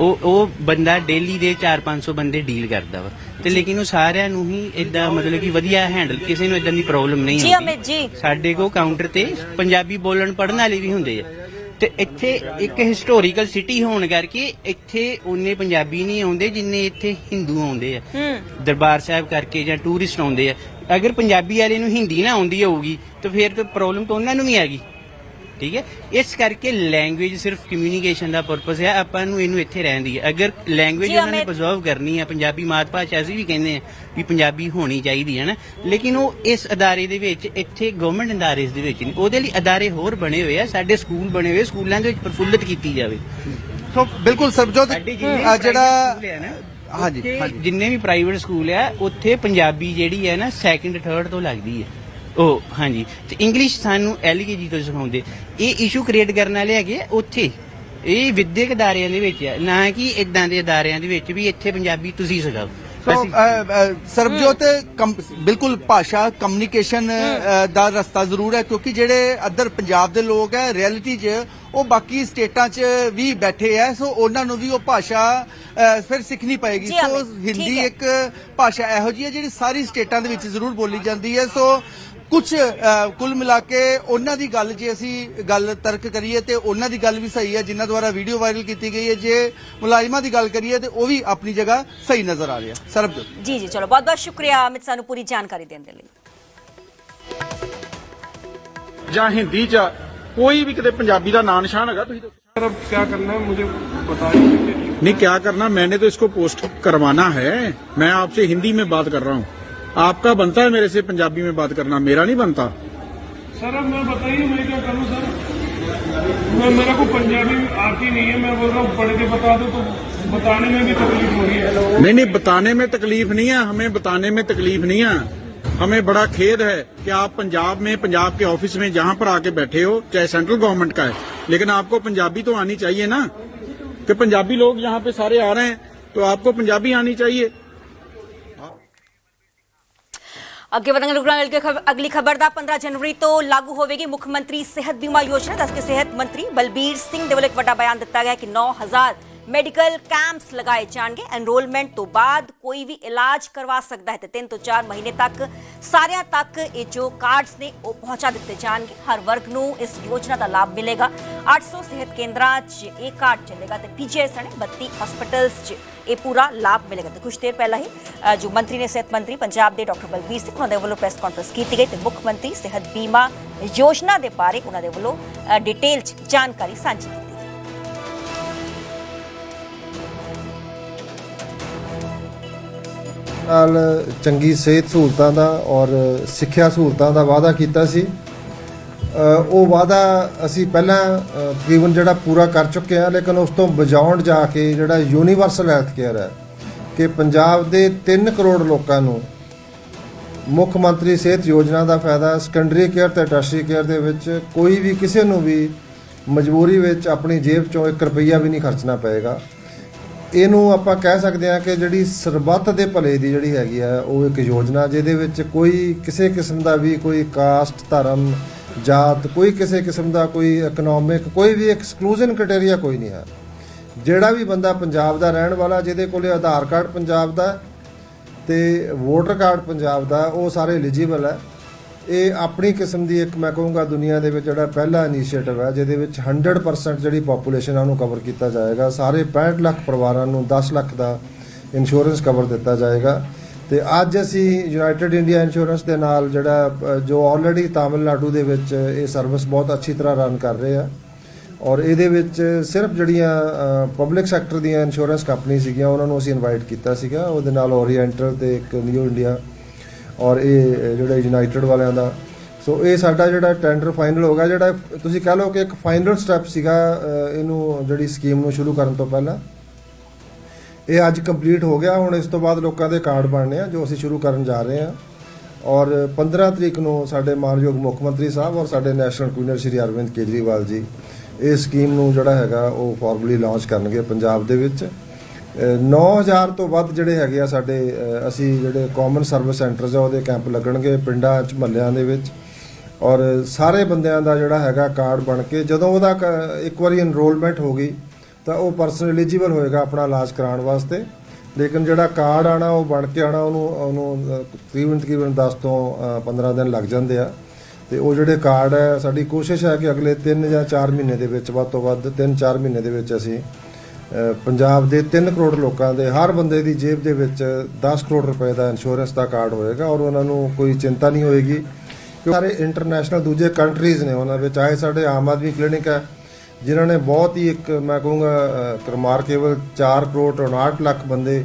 ਉਹ ਉਹ ਬੰਦਾ ਡੇਲੀ ਦੇ 4-500 ਬੰਦੇ ਡੀਲ ਕਰਦਾ ਵਾ। ਤੇ ਲੇਕਿਨ ਉਹ ਸਾਰਿਆਂ ਨੂੰ ਹੀ ਇਦਾਂ ਮਤਲਬ ਕਿ ਵਧੀਆ ਹੈਂਡਲ ਕਿਸੇ ਨੂੰ ਇਦਾਂ ਦੀ ਪ੍ਰੋਬਲਮ ਨਹੀਂ ਜੀ ਆਉਂਦੀ ਅਮਿਤ ਜੀ। ਸਾਡੇ ਕੋ ਕਾਊਂਟਰ ਤੇ ਪੰਜਾਬੀ ਬੋਲਣ ਪੜਨ ਵਾਲੇ ਵੀ ਹੁੰਦੇ ਆ। ਤੇ ਇੱਥੇ ਇੱਕ ਹਿਸਟੋਰੀਕਲ ਸਿਟੀ ਹੋਣ ਕਰਕੇ ਇੱਥੇ ਉਹਨੇ ਪੰਜਾਬੀ ਨਹੀਂ ਆਉਂਦੇ ਜਿੰਨੇ ਇੱਥੇ ਹਿੰਦੂ ਆਉਂਦੇ ਆ। ਦਰਬਾਰ ਸਾਹਿਬ ਕਰਕੇ ਜਾਂ ਟੂਰਿਸਟ ਆਉਂਦੇ ਆ। ਅਗਰ ਪੰਜਾਬੀ ਵਾਲੇ ਨੂੰ ਹਿੰਦੀ ਨਾ ਆਉਂਦੀ ਹੋਊਗੀ ਤਾਂ ਫਿਰ ਤਾਂ ਪ੍ਰੋਬਲਮ ਤਾਂ ਉਹਨਾਂ ਨੂੰ ਵੀ ਹੈਗੀ। ਠੀਕ ਹੈ ਇਸ ਕਰਕੇ ਲੈਂਗੁਏਜ ਸਿਰਫ ਕਮਿਊਨੀਕੇਸ਼ਨ ਦਾ ਪਰਪਸ ਹੈ ਆਪਾਂ ਨੂੰ ਇਹਨੂੰ ਇੱਥੇ ਰਹਿਣ ਦੀ ਹੈ ਅਗਰ ਲੈਂਗੁਏਜ ਉਹਨਾਂ ਨੇ। ਪ੍ਰੀਜ਼ਰਵ ਕਰਨੀ ਹੈ ਪੰਜਾਬੀ ਮਾਤ ਭਾਸ਼ਾ ਅਸੀਂ ਵੀ ਕਹਿੰਦੇ ਆ ਵੀ ਪੰਜਾਬੀ ਹੋਣੀ ਚਾਹੀਦੀ ਹੈ ਨਾ ਲੇਕਿਨ ਉਹ ਇਸ ਅਦਾਰੇ ਦੇ ਵਿੱਚ ਇੱਥੇ ਗਵਰਨਮੈਂਟ ਅਦਾਰੇ ਦੇ ਵਿੱਚ ਨਹੀਂ ਉਹਦੇ ਲਈ ਅਦਾਰੇ ਹੋਰ ਬਣੇ ਹੋਏ ਆ ਸਾਡੇ ਸਕੂਲ ਬਣੇ ਹੋਏ ਸਕੂਲਾਂ ਦੇ ਵਿੱਚ ਪ੍ਰਫੁੱਲਤ ਕੀਤੀ ਜਾਵੇ ਸੋ ਬਿਲਕੁਲ ਸਰਬਜੋਤ ਜਿਹੜਾ ਹਾਂਜੀ। ਜਿੰਨੇ ਵੀ ਪ੍ਰਾਈਵੇਟ ਸਕੂਲ ਆ ਉੱਥੇ ਪੰਜਾਬੀ ਜਿਹੜੀ ਹੈ ਨਾ ਸੈਕਿੰਡ ਥਰਡ ਤੋਂ ਲੱਗਦੀ ਹੈ ਉਹ ਹਾਂਜੀ। ਤੇ ਇੰਗਲਿਸ਼ ਸਾਨੂੰ ਐਲਕੇਜੀ ਤੋਂ ਸਿਖਾਉਂਦੇ। ਇਹ ਇਸ਼ੂ ਕ੍ਰੀਏਟ ਕਰਨ ਵਾਲੇ ਹੈਗੇ ਆ ਉੱਥੇ। ਇਹ ਵਿਦਿਅਕ ਅਦਾਰਿਆਂ ਦੇ ਵਿੱਚ ਹੈ ਨਾ ਕਿ ਇਦਾਂ ਦੇ ਅਦਾਰਿਆਂ ਦੇ ਵਿੱਚ ਵੀ ਇੱਥੇ ਪੰਜਾਬੀ ਤੁਸੀਂ ਸਿਖਾਓ। ਸੋ ਸਰਬਜੋਤ ਬਿਲਕੁਲ ਭਾਸ਼ਾ ਕਮਿਊਨੀਕੇਸ਼ਨ ਦਾ ਰਸਤਾ ਜ਼ਰੂਰ ਹੈ ਕਿਉਂਕਿ ਜਿਹੜੇ ਅੱਧਰ ਪੰਜਾਬ ਦੇ ਲੋਕ ਹੈ ਰਿਐਲਿਟੀ 'ਚ ਉਹ ਬਾਕੀ ਸਟੇਟਾਂ 'ਚ ਵੀ ਬੈਠੇ ਐ ਸੋ ਉਹਨਾਂ ਨੂੰ ਵੀ ਉਹ ਭਾਸ਼ਾ ਫਿਰ ਸਿੱਖਣੀ ਪਏਗੀ। ਸੋ ਹਿੰਦੀ। ਇੱਕ ਭਾਸ਼ਾ ਇਹੋ ਜਿਹੀ ਹੈ ਜਿਹੜੀ ਸਾਰੀ ਸਟੇਟਾਂ ਦੇ ਵਿੱਚ ਜ਼ਰੂਰ ਬੋਲੀ ਜਾਂਦੀ ਹੈ। ਸੋ ਕੁਝ ਕੁੱਲ ਮਿਲਾ ਕੇ ਉਹਨਾਂ ਦੀ ਗੱਲ ਜੇ ਅਸੀਂ ਗੱਲ ਤਰਕ ਕਰੀਏ ਤੇ ਉਹਨਾਂ ਦੀ ਗੱਲ ਵੀ ਸਹੀ ਹੈ ਜਿਨ੍ਹਾਂ ਦੁਆਰਾ ਵੀਡੀਓ ਵਾਇਰਲ ਕੀਤੀ ਗਈ ਹੈ ਜੇ ਮੁਲਾਜ਼ਮਾਂ ਦੀ ਗੱਲ ਕਰੀਏ ਤੇ ਉਹ ਵੀ ਆਪਣੀ ਜਗ੍ਹਾ ਸਹੀ ਨਜ਼ਰ ਆ ਰਿਹਾ ਸਰਬਜੋਤ। ਜੀ ਜੀ ਚਲੋ ਬਹੁਤ ਬਹੁਤ ਸ਼ੁਕਰੀਆ ਅਮਿਤ ਸਾਨੂੰ ਪੂਰੀ ਜਾਣਕਾਰੀ ਦੇਣ ਦੇ ਲਈ। ਜਾਂ ਹਿੰਦੀ ਚ ਕੋਈ ਵੀ ਕਿਤੇ ਪੰਜਾਬੀ ਦਾ ਨਾਂ ਨਿਸ਼ਾਨ ਹੈਗਾ ਤੁਸੀਂ ਸਰ ਕੀ ਕਰਨਾ ਹੈ ਮੈਨੂੰ ਬਤਾ ਨਹੀਂ। ਕੀ ਕਰਨਾ ਮੈਨੇ ਤਾਂ ਇਸਕੋ ਪੋਸਟ ਕਰਵਾਣਾ ਹੈ। ਮੈਂ ਆਪਸੇ ਹਿੰਦੀ ਮੇਂ ਬਾਤ ਕਰ ਰਹਾ ਹਾਂ। आपका बनता है मेरे से पंजाबी में बात करना? मेरा नहीं बनता। सर अब मैं बताइए मैं क्या करूँ सर? मैं मेरे को पंजाबी आती नहीं है मैं बोल रहा हूँ पढ़ के बता दो तो बताने में भी तकलीफ़ हो रही है। नहीं नहीं बताने में तकलीफ़ नहीं है हमें बताने में तकलीफ़ नहीं है। हमें बड़ा खेद है कि आप पंजाब में पंजाब के ऑफ़िस में जहाँ पर आके बैठे हो चाहे सेंट्रल गवर्नमेंट का है लेकिन आपको पंजाबी तो आनी चाहिए ना? कि पंजाबी लोग यहाँ पे सारे आ रहे हैं तो आपको पंजाबी आनी चाहिए। ਅੱਗੇ ਵਧਾਂਗੇ ਰੁਕਣਾ ਮਿਲ ਕੇ ਖਬ- ਅਗਲੀ ਖਬਰ ਦਾ 15 ਜਨਵਰੀ ਤੋਂ ਲਾਗੂ ਹੋਵੇਗੀ ਮੁੱਖ ਮੰਤਰੀ ਸਿਹਤ ਬੀਮਾ ਯੋਜਨਾ ਦੱਸ ਕੇ ਸਿਹਤ ਮੰਤਰੀ ਬਲਬੀਰ ਸਿੰਘ ਦੇ ਵੱਲੋਂ ਇੱਕ ਵੱਡਾ ਬਿਆਨ ਦਿੱਤਾ ਗਿਆ ਕਿ 9000 ਮੈਡੀਕਲ ਕੈਂਪਸ ਲਗਾਏ ਜਾਣਗੇ। ਐਨਰੋਲਮੈਂਟ ਤੋਂ ਬਾਅਦ ਕੋਈ ਵੀ ਇਲਾਜ ਕਰਵਾ ਸਕਦਾ ਹੈ ਤੇ 3 ਤੋਂ 4 ਮਹੀਨੇ ਤੱਕ ਸਾਰਿਆਂ ਤੱਕ ਇਹ ਜੋ ਕਾਰਡਸ ਨੇ ਉਹ ਪਹੁੰਚਾ ਦਿੱਤੇ ਜਾਣਗੇ। ਹਰ ਵਰਗ ਨੂੰ ਇਸ ਯੋਜਨਾ ਦਾ ਲਾਭ ਮਿਲੇਗਾ। 800 ਸਿਹਤ ਕੇਂਦਰਾਂ 'ਚ ਇਹ ਕਾਰਡ ਚੱਲੇਗਾ ਤੇ ਪੀਜੀਆਈ ਸਣੇ 32 ਹਸਪੀਟਲਸ 'ਚ ਇਹ ਪੂਰਾ ਲਾਭ ਮਿਲੇਗਾ। ਤੇ ਕੁਝ ਦੇਰ ਪਹਿਲਾਂ ਹੀ ਜੋ ਮੰਤਰੀ ਨੇ ਸਿਹਤ ਮੰਤਰੀ ਪੰਜਾਬ ਦੇ ਡਾਕਟਰ ਬਲਬੀਰ ਸਿੰਘ ਉਹਨਾਂ ਦੇ ਵੱਲੋਂ ਪ੍ਰੈਸ ਕਾਨਫਰੰਸ ਕੀਤੀ ਗਈ ਤੇ ਮੁੱਖ ਮੰਤਰੀ ਸਿਹਤ ਬੀਮਾ ਯੋਜਨਾ ਦੇ ਬਾਰੇ ਉਹਨਾਂ ਦੇ ਵੱਲੋਂ ਡਿਟੇਲ 'ਚ ਜਾਣਕਾਰੀ ਸਾਂਝੀ ਕੀਤੀ ਨਾਲ ਚੰਗੀ ਸਿਹਤ ਸਹੂਲਤਾਂ ਦਾ ਔਰ ਸਿੱਖਿਆ ਸਹੂਲਤਾਂ ਦਾ ਵਾਅਦਾ ਕੀਤਾ ਸੀ। ਉਹ ਵਾਅਦਾ ਅਸੀਂ ਪਹਿਲਾਂ ਤਕਰੀਬਨ ਜਿਹੜਾ ਪੂਰਾ ਕਰ ਚੁੱਕੇ ਹਾਂ, ਲੇਕਿਨ ਉਸ ਤੋਂ ਬਜਾਉਂਡ ਜਾ ਕੇ ਜਿਹੜਾ ਯੂਨੀਵਰਸਲ ਹੈਲਥ ਕੇਅਰ ਹੈ ਕਿ ਪੰਜਾਬ ਦੇ 3 ਕਰੋੜ ਲੋਕਾਂ ਨੂੰ ਮੁੱਖ ਮੰਤਰੀ ਸਿਹਤ ਯੋਜਨਾ ਦਾ ਫਾਇਦਾ ਸੈਕੰਡਰੀ ਕੇਅਰ ਤੇ ਟਰਸ਼ਰੀ ਕੇਅਰ ਦੇ ਵਿੱਚ ਕੋਈ ਵੀ ਕਿਸੇ ਨੂੰ ਵੀ ਮਜਬੂਰੀ ਵਿੱਚ ਆਪਣੀ ਜੇਬ ਚੋਂ 1 ਰੁਪਈਆ ਵੀ ਨਹੀਂ ਖਰਚਣਾ ਪਏਗਾ। ਇਹਨੂੰ ਆਪਾਂ ਕਹਿ ਸਕਦੇ ਹਾਂ ਕਿ ਜਿਹੜੀ ਸਰਬੱਤ ਦੇ ਭਲੇ ਦੀ ਜਿਹੜੀ ਹੈਗੀ ਆ, ਉਹ ਇੱਕ ਯੋਜਨਾ ਜਿਹਦੇ ਵਿੱਚ ਕੋਈ ਕਿਸੇ ਕਿਸਮ ਦਾ ਵੀ ਕੋਈ ਕਾਸਟ, ਧਰਮ, ਜਾਤ, ਕੋਈ ਕਿਸੇ ਕਿਸਮ ਦਾ ਕੋਈ ਇਕਨੋਮਿਕ ਕੋਈ ਵੀ ਐਕਸਕਲੂਜਨ ਕ੍ਰਾਈਟੇਰੀਆ ਕੋਈ ਨਹੀਂ ਹੈ। ਜਿਹੜਾ ਵੀ ਬੰਦਾ ਪੰਜਾਬ ਦਾ ਰਹਿਣ ਵਾਲਾ, ਜਿਹਦੇ ਕੋਲੇ ਆਧਾਰ ਕਾਰਡ ਪੰਜਾਬ ਦਾ ਹੈ ਤੇ ਵੋਟਰ ਕਾਰਡ ਪੰਜਾਬ ਦਾ ਉਹ ਸਾਰੇ ਐਲੀਜੀਬਲ ਹੈ। ਇਹ ਆਪਣੀ ਕਿਸਮ ਦੀ ਇੱਕ ਮੈਂ ਕਹੂੰਗਾ ਦੁਨੀਆ ਦੇ ਵਿੱਚ ਜਿਹੜਾ ਪਹਿਲਾ ਇਨੀਸ਼ੀਏਟਿਵ ਹੈ, ਜਿਹਦੇ ਵਿੱਚ 100% ਜਿਹੜੀ ਪੋਪੂਲੇਸ਼ਨ ਆ ਉਹਨੂੰ ਕਵਰ ਕੀਤਾ ਜਾਏਗਾ। ਸਾਰੇ 65 ਲੱਖ ਪਰਿਵਾਰਾਂ ਨੂੰ 10 ਲੱਖ ਦਾ ਇੰਸ਼ੋਰੈਂਸ ਕਵਰ ਦਿੱਤਾ ਜਾਏਗਾ। ਤੇ ਅੱਜ ਅਸੀਂ ਯੂਨਾਈਟਿਡ ਇੰਡੀਆ ਇੰਸ਼ੋਰੈਂਸ ਦੇ ਨਾਲ ਜਿਹੜਾ ਜੋ ਆਲਰੇਡੀ ਤਾਮਿਲਨਾਡੂ ਦੇ ਵਿੱਚ ਇਹ ਸਰਵਿਸ ਬਹੁਤ ਅੱਛੀ ਤਰ੍ਹਾਂ ਰਨ ਕਰ ਰਹੇ ਆ। ਔਰ ਇਹਦੇ ਵਿੱਚ ਸਿਰਫ ਜਿਹੜੀਆਂ ਪਬਲਿਕ ਸੈਕਟਰ ਦੀਆਂ ਇੰਸ਼ੋਰੈਂਸ ਕੰਪਨੀ ਸੀਗੀਆਂ, ਉਹਨਾਂ ਨੂੰ ਅਸੀਂ ਇਨਵਾਈਟ ਕੀਤਾ ਸੀਗਾ। ਉਹਦੇ ਨਾਲ ਓਰੀਐਂਟਲ ਤੇ ਇੱਕ ਨਿਊ ਇੰਡੀਆ ਔਰ ਇਹ ਅ, ਜਿਹੜਾ ਯੂਨਾਈਟਿਡ ਵਾਲਿਆਂ ਦਾ। ਸੋ ਇਹ ਸਾਡਾ ਜਿਹੜਾ ਟੈਂਡਰ ਫਾਈਨਲ ਹੋ ਗਿਆ ਜਿਹੜਾ ਤੁਸੀਂ ਕਹ ਲਓ ਕਿ ਇੱਕ ਫਾਈਨਲ ਸਟੈਪ ਸੀਗਾ ਇਹਨੂੰ ਜਿਹੜੀ ਸਕੀਮ ਨੂੰ ਸ਼ੁਰੂ ਕਰਨ ਤੋਂ ਪਹਿਲਾਂ। ਇਹ ਅੱਜ ਕੰਪਲੀਟ ਹੋ ਗਿਆ ਹੁਣ ਇਸ ਤੋਂ ਬਾਅਦ ਲੋਕਾਂ ਦੇ ਕਾਰਡ ਬਣਨੇ ਆ ਜੋ ਅਸੀਂ ਸ਼ੁਰੂ ਕਰਨ ਜਾ ਰਹੇ ਹਾਂ ਔਰ 15 ਤਰੀਕ ਨੂੰ ਸਾਡੇ ਮਾਨਯੋਗ ਮੁੱਖ ਮੰਤਰੀ ਸਾਹਿਬ ਔਰ ਸਾਡੇ ਨੈਸ਼ਨਲ ਕੁਈਨਰ ਸ਼੍ਰੀ ਅਰਵਿੰਦ ਕੇਜਰੀਵਾਲ ਜੀ ਇਹ ਸਕੀਮ ਨੂੰ ਜਿਹੜਾ ਹੈਗਾ ਉਹ ਫਾਰਮਲੀ ਲਾਂਚ ਕਰਨਗੇ ਪੰਜਾਬ ਦੇ ਵਿੱਚ। 9000 ਤੋਂ ਵੱਧ ਜਿਹੜੇ ਹੈਗੇ ਆ ਸਾਡੇ ਅਸੀਂ ਜਿਹੜੇ ਕਾਮਨ ਸਰਵਿਸ ਸੈਂਟਰਸ ਆ ਉਹਦੇ ਕੈਂਪ ਲੱਗਣਗੇ ਪਿੰਡਾਂ 'ਚ ਮਹੱਲਿਆਂ ਦੇ ਵਿੱਚ। ਔਰ ਸਾਰੇ ਬੰਦਿਆਂ ਦਾ ਜਿਹੜਾ ਹੈਗਾ ਕਾਰਡ ਬਣ ਕੇ ਜਦੋਂ ਉਹਦਾ ਕ- ਇੱਕ ਵਾਰੀ ਐਨਰੋਲਮੈਂਟ ਹੋ ਗਈ ਤਾਂ ਉਹ ਪਰਸਨ ਐਲੀਜੀਬਲ ਹੋਏਗਾ ਆਪਣਾ ਇਲਾਜ ਕਰਾਉਣ ਵਾਸਤੇ। ਲੇਕਿਨ ਜਿਹੜਾ ਕਾਰਡ ਆਣਾ ਉਹ ਬਣ ਕੇ ਆਣਾ ਉਹਨੂੰ ਉਹਨੂੰ ਤਕਰੀਬਨ ਤਕਰੀਬਨ 10 ਤੋਂ ਅ, 15 ਦਿਨ ਲੱਗ ਜਾਂਦੇ ਆ। ਤੇ ਉਹ ਜਿਹੜੇ ਕਾਰਡ ਹੈ ਸਾਡੀ ਕੋਸ਼ਿਸ਼ ਹੈ ਕਿ ਅਗਲੇ 3 ਜਾਂ 4 ਮਹੀਨੇ ਦੇ ਵਿੱਚ ਵੱਧ ਤੋਂ ਵੱਧ 3-4 ਮਹੀਨੇ ਦੇ ਵਿੱਚ ਅਸੀਂ ਪੰਜਾਬ ਦੇ 3 ਕਰੋੜ ਲੋਕਾਂ ਦੇ, ਹਰ ਬੰਦੇ ਦੀ ਜੇਬ ਦੇ ਵਿੱਚ 10 ਕਰੋੜ ਰੁਪਏ ਦਾ ਇੰਸ਼ੋਰੈਂਸ ਦਾ ਕਾਰਡ ਹੋਏਗਾ ਔਰ ਉਹਨਾਂ ਨੂੰ ਕੋਈ ਚਿੰਤਾ ਨਹੀਂ ਹੋਏਗੀ। ਕਿਉਂਕਿ ਸਾਰੇ ਇੰਟਰਨੈਸ਼ਨਲ ਦੂਜੇ ਕੰਟਰੀਜ਼ ਨੇ ਉਹਨਾਂ ਵਿੱਚ, ਆਏ ਸਾਡੇ ਆਮ ਆਦਮੀ ਕਲੀਨਿਕ ਹੈ, ਜਿਨ੍ਹਾਂ ਨੇ ਬਹੁਤ ਹੀ ਇੱਕ ਮੈਂ ਕਹੂੰਗਾ ਰਿਮਾਰਕੇਬਲ 4 ਕਰੋੜ 59 ਲੱਖ ਬੰਦੇ,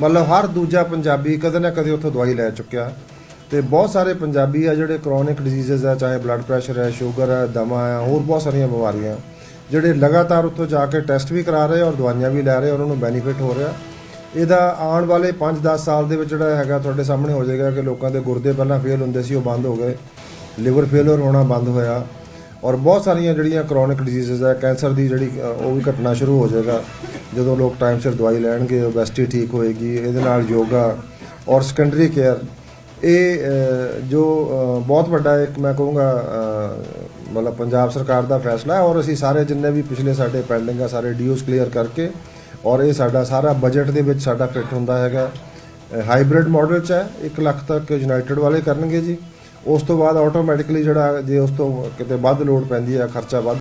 ਮਤਲਬ ਹਰ ਦੂਜਾ ਪੰਜਾਬੀ ਕਦੇ ਨਾ ਕਦੇ ਉੱਥੋਂ ਦਵਾਈ ਲੈ ਚੁੱਕਿਆ। ਤੇ ਬਹੁਤ ਸਾਰੇ ਪੰਜਾਬੀ ਆ ਜਿਹੜੇ ਕ੍ਰੋਨਿਕ ਡਿਜ਼ੀਜ਼ਸ ਆ, ਚਾਹੇ ਬਲੱਡ ਪ੍ਰੈਸ਼ਰ ਹੈ ਸ਼ੂਗਰ ਹੈ, ਦਮਾ ਹੈ, ਹੋਰ ਬਹੁਤ ਸਾਰੀਆਂ ਬਿਮਾਰੀਆਂ। ਜਿਹੜੇ ਲਗਾਤਾਰ ਉੱਥੋਂ ਜਾ ਕੇ ਟੈਸਟ ਵੀ ਕਰਾ ਰਹੇ ਔਰ ਦਵਾਈਆਂ ਵੀ ਲੈ ਰਹੇ ਉਹਨਾਂ ਨੂੰ ਬੈਨੀਫਿਟ ਹੋ ਰਿਹਾ। ਇਹਦਾ ਆਉਣ ਵਾਲੇ 5-10 ਸਾਲ ਦੇ ਵਿੱਚ ਜਿਹੜਾ ਹੈਗਾ ਤੁਹਾਡੇ ਸਾਹਮਣੇ ਹੋ ਜਾਏਗਾ ਕਿ ਲੋਕਾਂ ਦੇ ਗੁਰਦੇ ਪਹਿਲਾਂ ਫੇਲ ਹੁੰਦੇ ਸੀ, ਉਹ ਬੰਦ ਹੋ ਗਏ। ਲਿਵਰ ਫੇਲਰ ਹੋਣਾ ਬੰਦ ਹੋਇਆ। ਔਰ ਬਹੁਤ ਸਾਰੀਆਂ ਜਿਹੜੀਆਂ ਕ੍ਰੋਨਿਕ ਡਿਜ਼ੀਜ਼ਸ ਹੈ ਕੈਂਸਰ ਦੀ ਜਿਹੜੀ ਉਹ ਵੀ ਘਟਨਾ ਸ਼ੁਰੂ ਹੋ ਜਾਏਗਾ। ਜਦੋਂ ਲੋਕ ਟਾਈਮ ਸਿਰ ਦਵਾਈ ਲੈਣਗੇ ਓਬੈਸਿਟੀ ਠੀਕ ਹੋਏਗੀ, ਇਹਦੇ ਨਾਲ ਯੋਗਾ ਔਰ ਸੈਕੰਡਰੀ ਕੇਅਰ ਇਹ ਜੋ ਬਹੁਤ ਵੱਡਾ ਇੱਕ ਮੈਂ ਕਹੂੰਗਾ ਮਤਲਬ ਪੰਜਾਬ ਸਰਕਾਰ ਦਾ ਫੈਸਲਾ ਹੈ ਔਰ ਅਸੀਂ ਸਾਰੇ ਜਿੰਨੇ ਵੀ ਪਿਛਲੇ ਸਾਡੇ ਪੈਂਡਿੰਗ ਆ, ਸਾਰੇ ਡੀਓਸ ਕਲੀਅਰ ਕਰਕੇ ਔਰ ਇਹ ਸਾਡਾ ਸਾਰਾ ਬਜਟ ਦੇ ਵਿੱਚ ਸਾਡਾ ਫਿੱਟ ਹੁੰਦਾ ਹੈਗਾ। ਹਾਈਬ੍ਰਿਡ ਮਾਡਲ ਚ ਹੈ 1 ਲੱਖ ਤੱਕ ਯੂਨਾਈਟਿਡ ਵਾਲੇ ਕਰਨਗੇ ਜੀ। ਉਸ ਤੋਂ ਬਾਅਦ ਆਟੋਮੈਟਿਕਲੀ ਜਿਹੜਾ ਜੇ ਉਸ ਤੋਂ ਕਿਤੇ ਵੱਧ ਲੋਡ ਪੈਂਦੀ ਹੈ, ਖਰਚਾ ਵੱਧ